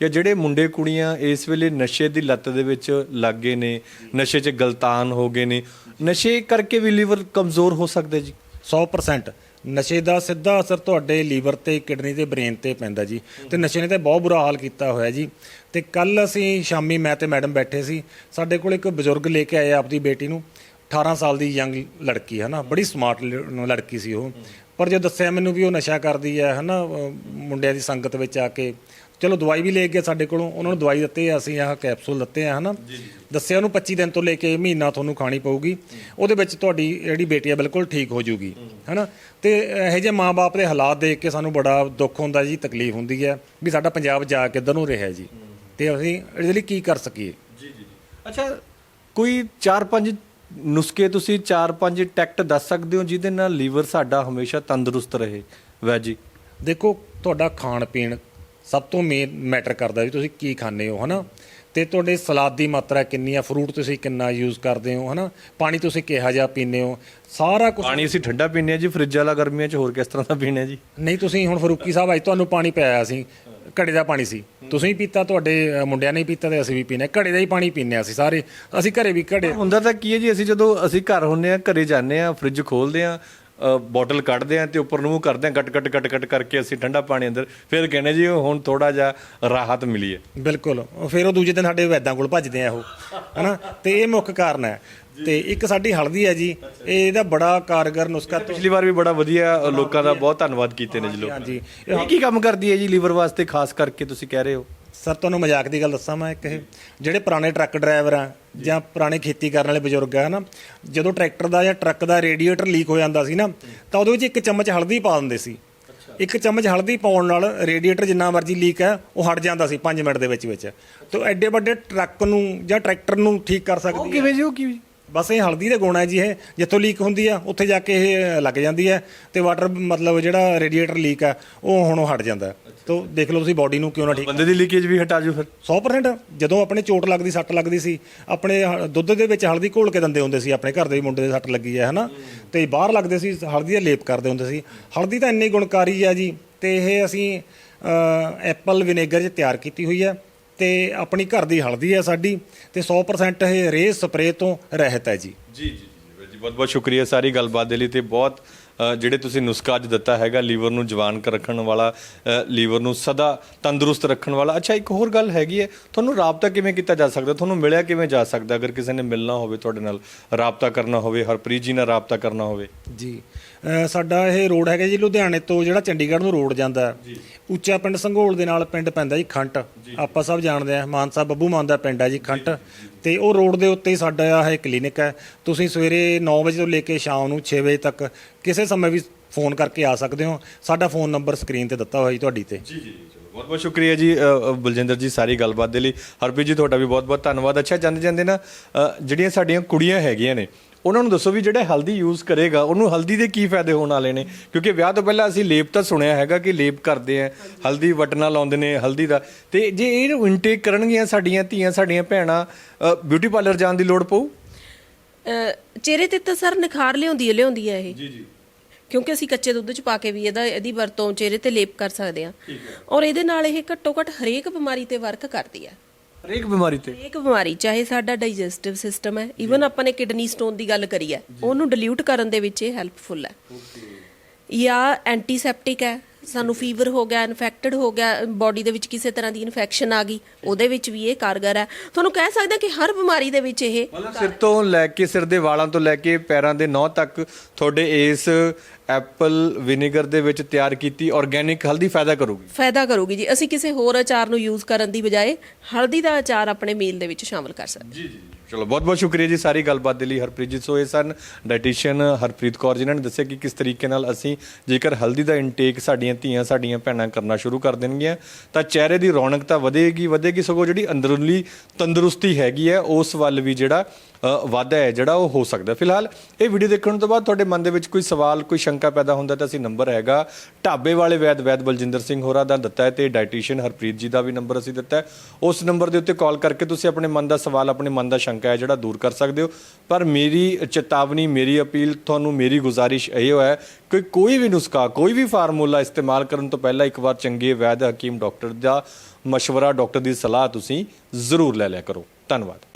Speaker 3: ਜਾਂ ਜਿਹੜੇ ਮੁੰਡੇ ਕੁੜੀਆਂ ਇਸ ਵੇਲੇ ਨਸ਼ੇ ਦੀ ਲੱਤ ਦੇ ਵਿੱਚ ਲੱਗ ਗਏ ਨੇ ਨਸ਼ੇ 'ਚ ਗਲਤਾਨ ਹੋ ਗਏ ਨੇ ਨਸ਼ੇ ਕਰਕੇ ਵੀ ਲੀਵਰ ਕਮਜ਼ੋਰ ਹੋ ਸਕਦਾ ਜੀ।
Speaker 1: 100% ਨਸ਼ੇ ਦਾ ਸਿੱਧਾ ਅਸਰ ਤੁਹਾਡੇ ਲੀਵਰ ਤੇ ਕਿਡਨੀ ਤੇ ਬ੍ਰੇਨ ਤੇ ਪੈਂਦਾ ਜੀ। ਤੇ ਨਸ਼ੇ ਨੇ ਤਾਂ ਬਹੁਤ ਬੁਰਾ ਹਾਲ ਕੀਤਾ ਹੋਇਆ ਜੀ। ਤੇ ਕੱਲ ਅਸੀਂ ਸ਼ਾਮੀ ਮੈਂ ਤੇ ਮੈਡਮ ਬੈਠੇ ਸੀ। ਸਾਡੇ ਕੋਲ ਇੱਕ ਬਜ਼ੁਰਗ ਲੈ ਕੇ ਆਏ ਆਪਦੀ ਬੇਟੀ ਨੂੰ। 18 ਸਾਲ ਦੀ ਯੰਗ ਲੜਕੀ ਹੈ ਨਾ ਬੜੀ ਸਮਾਰਟ ਲੜਕੀ ਸੀ ਉਹ। ਪਰ ਜੇ ਦੱਸਿਆ ਮੈਨੂੰ ਵੀ ਉਹ ਨਸ਼ਾ ਕਰਦੀ ਹੈ ਹਨਾ? ਮੁੰਡਿਆਂ ਦੀ ਸੰਗਤ ਵਿੱਚ ਆ ਕੇ। ਚਲੋ ਦਵਾਈ ਵੀ ਲੈ ਕੇ ਸਾਡੇ ਕੋਲੋਂ। ਉਹਨਾਂ ਨੂੰ ਦਵਾਈ ਦਿੱਤੇ ਆ, ਅਸੀਂ ਆਹ ਕੈਪਸੂਲ ਦਿੱਤੇ ਆ ਹਨਾ? ਦੱਸਿਆ ਉਹਨੂੰ 25 ਦਿਨ ਤੋਂ ਲੈ ਕੇ ਮਹੀਨਾ ਤੁਹਾਨੂੰ ਖਾਣੀ ਪਊਗੀ। ਉਹਦੇ ਵਿੱਚ ਤੁਹਾਡੀ ਜਿਹੜੀ ਬੇਟੀ ਆ ਬਿਲਕੁਲ ਠੀਕ ਹੋ ਜੂਗੀ ਹਨਾ? ਤੇ ਇਹੋ ਜਿਹੇ ਮਾਪੇ ਦੇ ਹਾਲਾਤ ਦੇਖ ਕੇ ਸਾਨੂੰ ਬੜਾ ਦੁੱਖ ਹੁੰਦਾ ਜੀ ਤਕਲੀਫ ਹੁੰਦੀ ਹੈ ਵੀ ਸਾਡਾ ਪੰਜਾਬ ਜਾ ਕਿੱਧਰ ਨੂੰ ਰਿਹਾ ਜੀ। ਤੇ ਅਸੀਂ ਇਹਦੇ ਲਈ ਕੀ ਕਰ ਸਕੀਏ?
Speaker 3: ਅੱਛਾ ਕੋਈ 4-5 ਨੁਸਖੇ ਤੁਸੀਂ 4-5 ਟੈਕਟ ਦੱਸ ਸਕਦੇ ਹੋ ਜਿਹਦੇ ਨਾਲ ਲੀਵਰ ਸਾਡਾ ਹਮੇਸ਼ਾ ਤੰਦਰੁਸਤ ਰਹੇ? ਵੈਜੀ
Speaker 1: ਦੇਖੋ ਤੁਹਾਡਾ ਖਾਣ ਪੀਣ ਸਭ ਤੋਂ ਮੇਨ ਮੈਟਰ ਕਰਦਾ ਵੀ ਤੁਸੀਂ ਕੀ ਖਾਂਦੇ ਹੋ ਹਨਾ? ਤੇ ਤੁਹਾਡੇ ਸਲਾਦ ਦੀ ਮਾਤਰਾ ਕਿੰਨੀ ਆ? ਫਰੂਟ ਤੁਸੀਂ ਕਿੰਨਾ ਯੂਜ਼ ਕਰਦੇ ਹੋ ਹਨਾ? ਪਾਣੀ ਤੁਸੀਂ ਕਿਹਾ ਜਿਹਾ ਪੀਂਦੇ ਹੋ। ਸਾਰਾ ਕੁਝ
Speaker 3: ਪਾਣੀ ਅਸੀਂ ਠੰਡਾ ਪੀਂਦੇ ਆ ਜੀ ਫ੍ਰਿਜ ਵਾਲਾ ਗਰਮੀਆਂ 'ਚ ਹੋਰ ਕਿਸ ਤਰ੍ਹਾਂ ਦਾ ਪੀਂਦੇ ਆ ਜੀ?
Speaker 1: ਨਹੀਂ ਤੁਸੀਂ ਹੁਣ ਫਰੂਕੀ ਸਾਹਿਬ ਅੱਜ ਤੁਹਾਨੂੰ ਪਾਣੀ ਪਿਆਇਆ ਸੀ ਘੜੇ ਦਾ ਪਾਣੀ ਸੀ। ਤੁਸੀਂ ਪੀਤਾ ਤੁਹਾਡੇ ਅ, ਮੁੰਡਿਆਂ ਨੇ ਪੀਤਾ ਤੇ ਅਸੀਂ ਵੀ ਪੀਨੇ ਘੜੇ ਦਾ ਹੀ ਪਾਣੀ ਪੀਨੇ ਅਸੀਂ ਸਾਰੇ। ਅਸੀਂ ਘਰੇ ਵੀ ਘੜੇ
Speaker 3: ਹੁੰਦਾ ਤਾਂ ਕੀ ਹੈ ਜੀ ਅਸੀਂ ਜਦੋਂ ਅਸੀਂ ਘਰ ਹੁੰਨੇ ਆ ਘਰੇ ਜਾਂਦੇ ਆ ਫ੍ਰਿਜ ਖੋਲਦੇ ਆ ਬੋਟਲ ਕੱਢਦੇ ਆ ਤੇ ਉੱਪਰ ਨੂੰ ਕਰਦੇ ਆ ਕੱਟ ਕੱਟ ਕੱਟ ਕੱਟ ਕਰਕੇ ਅਸੀਂ ਠੰਡਾ ਪਾਣੀ ਅੰਦਰ ਫਿਰ ਕਹਿੰਦੇ ਜੀ ਹੁਣ ਥੋੜਾ ਜਿਹਾ ਰਾਹਤ ਮਿਲੀ ਹੈ।
Speaker 1: ਬਿਲਕੁਲ। ਫਿਰ ਉਹ ਦੂਜੇ ਦਿਨ ਸਾਡੇ ਵੈਦਾਂ ਕੋਲ ਭੱਜਦੇ ਆ ਉਹ ਹਨਾ? ਤੇ ਇਹ ਮੁੱਖ ਕਾਰਨ ਹੈ। ਤੇ ਇੱਕ ਸਾਡੀ ਹਲਦੀ ਹੈ ਜੀ ਇਹ ਇਹਦਾ ਬੜਾ ਕਾਰਗਰ ਨੁਸਖਾ
Speaker 3: ਪਿਛਲੀ ਵਾਰ ਵੀ ਬੜਾ ਵਧੀਆ ਲੋਕਾਂ ਦਾ ਬਹੁਤ ਧੰਨਵਾਦ ਕੀਤੇ ਨੇ ਜੀ ਲੋਕਾਂ
Speaker 1: ਹਾਂਜੀ
Speaker 3: ਇਹ ਕੀ ਕੰਮ ਕਰਦੀ ਹੈ ਜੀ ਲੀਵਰ ਵਾਸਤੇ ਖਾਸ ਕਰਕੇ ਤੁਸੀਂ ਕਹਿ ਰਹੇ ਹੋ?
Speaker 1: ਸਰ ਤੁਹਾਨੂੰ ਮਜ਼ਾਕ ਦੀ ਗੱਲ ਦੱਸਾਂ ਮੈਂ ਇੱਕ ਇਹ ਜਿਹੜੇ ਪੁਰਾਣੇ ਟਰੱਕ ਡਰਾਈਵਰ ਆ ਜਾਂ ਪੁਰਾਣੇ ਖੇਤੀ ਕਰਨ ਵਾਲੇ ਬਜ਼ੁਰਗ ਆ ਨਾ ਜਦੋਂ ਟਰੈਕਟਰ ਦਾ ਜਾਂ ਟਰੱਕ ਦਾ ਰੇਡੀਏਟਰ ਲੀਕ ਹੋ ਜਾਂਦਾ ਸੀ ਨਾ ਤਾਂ ਉਹਦੇ ਵਿੱਚ ਇੱਕ ਚਮਚ ਹਲਦੀ ਪਾ ਦਿੰਦੇ ਸੀ। ਇੱਕ ਚਮਚ ਹਲਦੀ ਪਾਉਣ ਨਾਲ ਰੇਡੀਏਟਰ ਜਿੰਨਾ ਮਰਜ਼ੀ ਲੀਕ ਹੈ ਉਹ ਹਟ ਜਾਂਦਾ ਸੀ 5 ਮਿੰਟ ਦੇ ਵਿੱਚ ਵਿੱਚ। ਤੋਂ ਐਡੇ ਵੱਡੇ ਟਰੱਕ ਨੂੰ ਜਾਂ ਟਰੈਕਟਰ ਨੂੰ ਠੀਕ ਕਰ ਸਕਦੀ ਹੈ
Speaker 3: ਕਿਵੇਂ ਜੀ ਉਹ ਕਿਵੇਂ
Speaker 1: ਬਸ ਇਹ ਹਲਦੀ ਦੇ ਗੁਣ ਹੈ ਜੀ ਇਹ। ਜਿੱਥੋਂ ਲੀਕ ਹੁੰਦੀ ਆ ਉੱਥੇ ਜਾ ਕੇ ਇਹ ਲੱਗ ਜਾਂਦੀ ਹੈ ਤੇ ਵਾਟਰ ਮਤਲਬ ਜਿਹੜਾ ਰੇਡੀਏਟਰ ਲੀਕ ਆ ਉਹ ਹੁਣ ਉਹ ਹਟ ਜਾਂਦਾ। ਤੋਂ ਦੇਖ ਲਓ ਤੁਸੀਂ ਬਾਡੀ ਨੂੰ ਕਿਉਂ ਨਾ ਠੀਕ
Speaker 3: ਬੰਦੇ ਦੀ ਲੀਕੇਜ ਵੀ ਹਟਾ ਜੂ ਫਿਰ।
Speaker 1: 100% ਜਦੋਂ ਆਪਣੇ ਚੋਟ ਲੱਗਦੀ ਸੱਟ ਲੱਗਦੀ ਸੀ ਆਪਣੇ ਹ- ਦੁੱਧ ਦੇ ਵਿੱਚ ਹਲਦੀ ਘੋਲ ਕੇ ਦਿੰਦੇ ਹੁੰਦੇ ਸੀ ਆਪਣੇ ਘਰ ਦੇ ਵੀ ਮੁੰਡੇ ਦੇ ਸੱਟ ਲੱਗੀ ਹੈ ਹਨਾ? ਤੇ ਬਾਹਰ ਲੱਗਦੇ ਸੀ ਹਲਦੀ ਦਾ ਲੇਪ ਕਰਦੇ ਹੁੰਦੇ ਸੀ। ਹਲਦੀ ਤਾਂ ਇੰਨੀ ਗੁਣਕਾਰੀ ਹੈ ਜੀ ਤੇ ਇਹ ਅਸੀਂ ਐਪਲ ਵਿਨੇਗਰ 'ਚ ਤਿਆਰ ਕੀਤੀ ਹੋਈ ਹੈ ਤੇ ਆਪਣੀ ਘਰ ਦੀ ਹਲਦੀ ਹੈ ਸਾਡੀ ਤੇ 100% ਇਹ ਰੇਹ ਸਪਰੇਅ ਤੋਂ ਰਹਿਤ ਹੈ ਜੀ।
Speaker 3: ਜੀ ਜੀ ਜੀ ਜੀ ਬਹੁਤ ਬਹੁਤ ਸ਼ੁਕਰੀਆ ਸਾਰੀ ਗੱਲਬਾਤ ਦੇ ਲਈ ਤੇ ਬਹੁਤ ਜਿਹੜੇ ਤੁਸੀਂ ਨੁਸਖਾ ਅੱਜ ਦਿੱਤਾ ਹੈਗਾ ਲੀਵਰ ਨੂੰ ਜਵਾਨ ਕਰ ਰੱਖਣ ਵਾਲਾ ਲੀਵਰ ਨੂੰ ਸਦਾ ਤੰਦਰੁਸਤ ਰੱਖਣ ਵਾਲਾ। ਅੱਛਾ ਇੱਕ ਹੋਰ ਗੱਲ ਹੈਗੀ ਹੈ ਤੁਹਾਨੂੰ ਰਾਬਤਾ ਕਿਵੇਂ ਕੀਤਾ ਜਾ ਸਕਦਾ? ਤੁਹਾਨੂੰ ਮਿਲਿਆ ਕਿਵੇਂ ਜਾ ਸਕਦਾ? ਅਗਰ ਕਿਸੇ ਨੇ ਮਿਲਣਾ ਹੋਵੇ ਤੁਹਾਡੇ ਨਾਲ ਰਾਬਤਾ ਕਰਨਾ ਹੋਵੇ ਹਰਪ੍ਰੀਤ ਜੀ ਨਾਲ ਰਾਬਤਾ ਕਰਨਾ ਹੋਵੇ।
Speaker 1: ਜੀ ਸਾਡਾ ਇਹ ਰੋਡ ਹੈਗਾ ਜੀ ਲੁਧਿਆਣੇ ਤੋਂ ਜਿਹੜਾ ਚੰਡੀਗੜ੍ਹ ਨੂੰ ਰੋਡ ਜਾਂਦਾ। ਹੈ ਉੱਚਾ ਪਿੰਡ ਸੰਘੋਲ ਦੇ ਨਾਲ ਪਿੰਡ ਪੈਂਦਾ ਜੀ ਖੰਟ। ਆਪਾਂ ਸਭ ਜਾਣਦੇ ਆ ਮਾਨ ਸਾਹਿਬ ਬੱਬੂ ਮਾਨ ਦਾ ਪਿੰਡ ਹੈ ਜੀ ਖੰਟ। ਤੇ ਉਹ ਰੋਡ ਦੇ ਉੱਤੇ ਹੀ ਸਾਡਾ ਇਹ ਕਲੀਨਿਕ ਹੈ। ਤੁਸੀਂ ਸਵੇਰੇ 9 ਵਜੇ ਤੋਂ ਲੈ ਕੇ ਸ਼ਾਮ ਨੂੰ 6 ਵਜੇ ਤੱਕ ਕਿਸੇ ਸਮੇਂ ਵੀ ਫੋਨ ਕਰਕੇ ਆ ਸਕਦੇ ਹੋ। ਸਾਡਾ ਫੋਨ ਨੰਬਰ ਸਕਰੀਨ ਤੇ ਦਿੱਤਾ ਹੋਇਆ ਜੀ ਤੁਹਾਡੀ ਤੇ।
Speaker 3: ਜੀ ਜੀ ਬਹੁਤ ਬਹੁਤ ਸ਼ੁਕਰੀਆ ਜੀ ਬਲਜਿੰਦਰ ਜੀ ਸਾਰੀ ਗੱਲਬਾਤ ਦੇ ਲਈ। ਹਰਪ੍ਰੀਤ ਜੀ ਤੁਹਾਡਾ ਵੀ ਬਹੁਤ ਬਹੁਤ ਧੰਨਵਾਦ। ਅੱਛਾ ਜਾਂਦੇ ਜਾਂਦੇ ਨਾ ਜਿਹੜੀਆਂ ਸਾਡੀਆਂ ਕੁੜੀਆਂ ਹੈਗੀਆਂ ਨੇ ਉਹਨਾਂ ਨੂੰ ਦੱਸੋ ਵੀ ਜਿਹੜਾ ਹਲਦੀ ਯੂਜ਼ ਕਰੇਗਾ ਉਹਨੂੰ ਹਲਦੀ ਦੇ ਕੀ ਫਾਇਦੇ ਹੋਣ ਵਾਲੇ ਨੇ? ਕਿਉਂਕਿ ਵਿਆਹ ਤੋਂ ਪਹਿਲਾਂ ਅਸੀਂ ਲੇਪ ਤਾਂ ਸੁਣਿਆ ਹੈਗਾ ਕਿ ਲੇਪ ਕਰਦੇ ਆ ਹਲਦੀ ਵਟਣਾ ਲਾਉਂਦੇ ਨੇ ਹਲਦੀ ਦਾ। ਤੇ ਜੇ ਇਹਨੂੰ ਇਨਟੇਕ ਕਰਨਗੀਆਂ ਸਾਡੀਆਂ ਧੀਆਂ ਸਾਡੀਆਂ ਭੈਣਾਂ ਬਿਊਟੀ ਪਾਰਲਰ ਜਾਣ ਦੀ ਲੋੜ ਪਊ?
Speaker 2: ਚਿਹਰੇ ਤੇ ਤਾਂ ਸਰ ਨਿਖਾਰ ਲਿਆਉਂਦੀ ਹੈ ਲਿਆਉਂਦੀ ਹੈ ਇਹ।
Speaker 3: ਜੀ ਜੀ।
Speaker 2: ਕਿਉਂਕਿ ਅਸੀਂ ਕੱਚੇ ਦੁੱਧ ਚ ਪਾ ਕੇ ਵੀ ਇਹਦਾ ਇਹਦੀ ਵਰਤੋਂ ਚਿਹਰੇ ਤੇ ਲੇਪ ਕਰ ਸਕਦੇ ਹਾਂ। ਔਰ ਇਹਦੇ ਨਾਲ ਇਹ ਘੱਟੋ ਘੱਟ ਹਰੇਕ ਬਿਮਾਰੀ ਤੇ ਵਰਕ ਕਰਦੀ ਹੈ।
Speaker 3: ਹਰੇਕ ਬਿਮਾਰੀ ਤੇ।
Speaker 2: ਹਰੇਕ ਬਿਮਾਰੀ ਚਾਹੇ ਸਾਡਾ ਡਾਈਜੈਸਟਿਵ ਸਿਸਟਮ ਹੈ ਈਵਨ ਆਪਾਂ ਨੇ ਕਿਡਨੀ ਸਟੋਨ ਦੀ ਗੱਲ ਕਰੀ ਹੈ ਉਹਨੂੰ ਡਿਲੀਊਟ ਕਰਨ ਦੇ ਵਿੱਚ ਇਹ ਹੈਲਪਫੁਲ ਹੈ। ਜਾਂ ਐਂਟੀਸੈਪਟਿਕ ਹੈ ਸਾਨੂੰ ਫੀਵਰ ਹੋ ਗਿਆ ਇਨਫੈਕਟਡ ਹੋ ਗਿਆ ਬਾਡੀ ਦੇ ਵਿੱਚ ਕਿਸੇ ਤਰ੍ਹਾਂ ਦੀ ਇਨਫੈਕਸ਼ਨ ਆ ਗਈ ਉਹਦੇ ਵਿੱਚ ਵੀ ਇਹ ਕਾਰਗਰ ਹੈ। ਤੁਹਾਨੂੰ ਕਹਿ ਸਕਦੇ ਕਿ ਹਰ ਬਿਮਾਰੀ ਦੇ ਵਿੱਚ ਇਹ
Speaker 3: ਮਤਲਬ ਸਿਰ ਤੋਂ ਲੈ ਕੇ ਸਿਰ ਦੇ ਵਾਲਾਂ ਤੋਂ ਲੈ ਕੇ ਪੈਰਾਂ ਦੇ ਨੌ ਤੱਕ ਤੁਹਾਡੇ ਇਸ ਐਪਲ ਵਿਨੇਗਰ ਦੇ ਵਿੱਚ ਤਿਆਰ ਕੀਤੀ ਆਰਗੇਨਿਕ ਹਲਦੀ ਫਾਇਦਾ ਕਰੂਗੀ?
Speaker 2: ਫਾਇਦਾ ਕਰੂਗੀ ਜੀ। ਅਸੀਂ ਕਿਸੇ ਹੋਰ ਅਚਾਰ ਨੂੰ ਯੂਜ਼ ਕਰਨ ਦੀ ਬਜਾਏ ਹਲਦੀ ਦਾ ਅਚਾਰ ਆਪਣੇ ਮੀਲ ਦੇ ਵਿੱਚ ਸ਼ਾਮਲ ਕਰ ਸਕਦੇ
Speaker 3: ਜੀ ਜੀ। ਚਲੋ ਬਹੁਤ ਬਹੁਤ ਸ਼ੁਕਰੀਆ ਜੀ ਸਾਰੀ ਗੱਲਬਾਤ ਦੇ ਲਈ, ਹਰਪ੍ਰੀਤ ਜੀ। ਸੋ ਇਹ ਸਨ ਡਾਈਟੀਸ਼ੀਅਨ ਹਰਪ੍ਰੀਤ ਕੌਰ ਜਿਨ੍ਹਾਂ ਨੇ ਦੱਸਿਆ ਕਿ ਕਿਸ ਤਰੀਕੇ ਨਾਲ ਅਸੀਂ ਜੇਕਰ ਹਲਦੀ ਦਾ ਇਨਟੇਕ ਸਾਡੀਆਂ ਧੀਆਂ, ਸਾਡੀਆਂ ਭੈਣਾਂ ਕਰਨਾ ਸ਼ੁਰੂ ਕਰ ਦੇਣਗੀਆਂ, ਤਾਂ ਚਿਹਰੇ ਦੀ ਰੌਣਕ ਤਾਂ ਵਧੇਗੀ ਵਧੇਗੀ। ਸਗੋਂ ਜਿਹੜੀ ਅੰਦਰੂਨੀ ਤੰਦਰੁਸਤੀ ਹੈਗੀ ਹੈ, ਉਸ ਵੱਲ ਵੀ ਜਿਹੜਾ ਵਾਧਾ ਹੈ, ਜਿਹੜਾ ਉਹ ਹੋ ਸਕਦਾ। ਫਿਲਹਾਲ ਇਹ ਵੀਡੀਓ ਦੇਖਣ ਤੋਂ ਬਾਅਦ ਤੁਹਾਡੇ ਮਨ ਦੇ ਵਿੱਚ ਕੋਈ ਸਵਾਲ, ਕੋਈ ਸ਼ੰਕਾ ਪੈਦਾ ਹੁੰਦਾ ਤਾਂ ਅਸੀਂ ਨੰਬਰ ਹੈਗਾ। ਢਾਬੇ ਵਾਲੇ ਵੈਦ ਵੈਦ ਬਲਜਿੰਦਰ ਸਿੰਘ ਹੋਰਾਂ ਦਾ ਦਿੱਤਾ ਹੈ ਤੇ ਡਾਈਟੀਸ਼ੀਅਨ ਹਰਪ੍ਰੀਤ ਜੀ ਦਾ ਵੀ ਨੰਬਰ ਅਸੀਂ ਦਿੱਤਾ ਹੈ। ਉਸ ਨੰਬਰ ਦੇ ਉੱਤੇ ਕਾਲ ਕਰਕੇ ਤੁਸੀਂ ਆਪਣੇ ਮਨ ਦਾ ਸਵਾਲ, ਆਪਣੇ ਮਨ ਦਾ ਸ਼ੰਕਾ ਹੈ ਜਿਹੜਾ ਦੂਰ ਕਰ ਸਕਦੇ ਹੋ। ਪਰ ਮੇਰੀ ਚੇਤਾਵਨੀ, ਮੇਰੀ ਅਪੀਲ, ਤੁਹਾਨੂੰ ਮੇਰੀ ਗੁਜ਼ਾਰਿਸ਼ ਇਹ ਹੈ ਕਿ ਕੋਈ ਵੀ ਨੁਸਖਾ, ਕੋਈ ਵੀ ਫਾਰਮੂਲਾ ਇਸਤੇਮਾਲ ਕਰਨ ਤੋਂ ਪਹਿਲਾਂ ਇੱਕ ਵਾਰ ਚੰਗੇ ਵੈਦ ਹਕੀਮ ਡਾਕਟਰ ਦਾ ਮਸ਼ਵਰਾ, ਡਾਕਟਰ ਦੀ ਸਲਾਹ ਤੁਸੀਂ ਜ਼ਰੂਰ ਲੈ ਲਿਆ ਕਰੋ। ਧੰਨਵਾਦ।